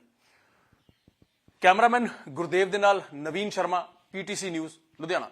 ਕੈਮਰਾਮੈਨ ਗੁਰਦੇਵ ਦੇ ਨਾਲ ਨਵੀਨ ਸ਼ਰਮਾ, ਪੀਟੀਸੀ ਨਿਊਜ਼, ਲੁਧਿਆਣਾ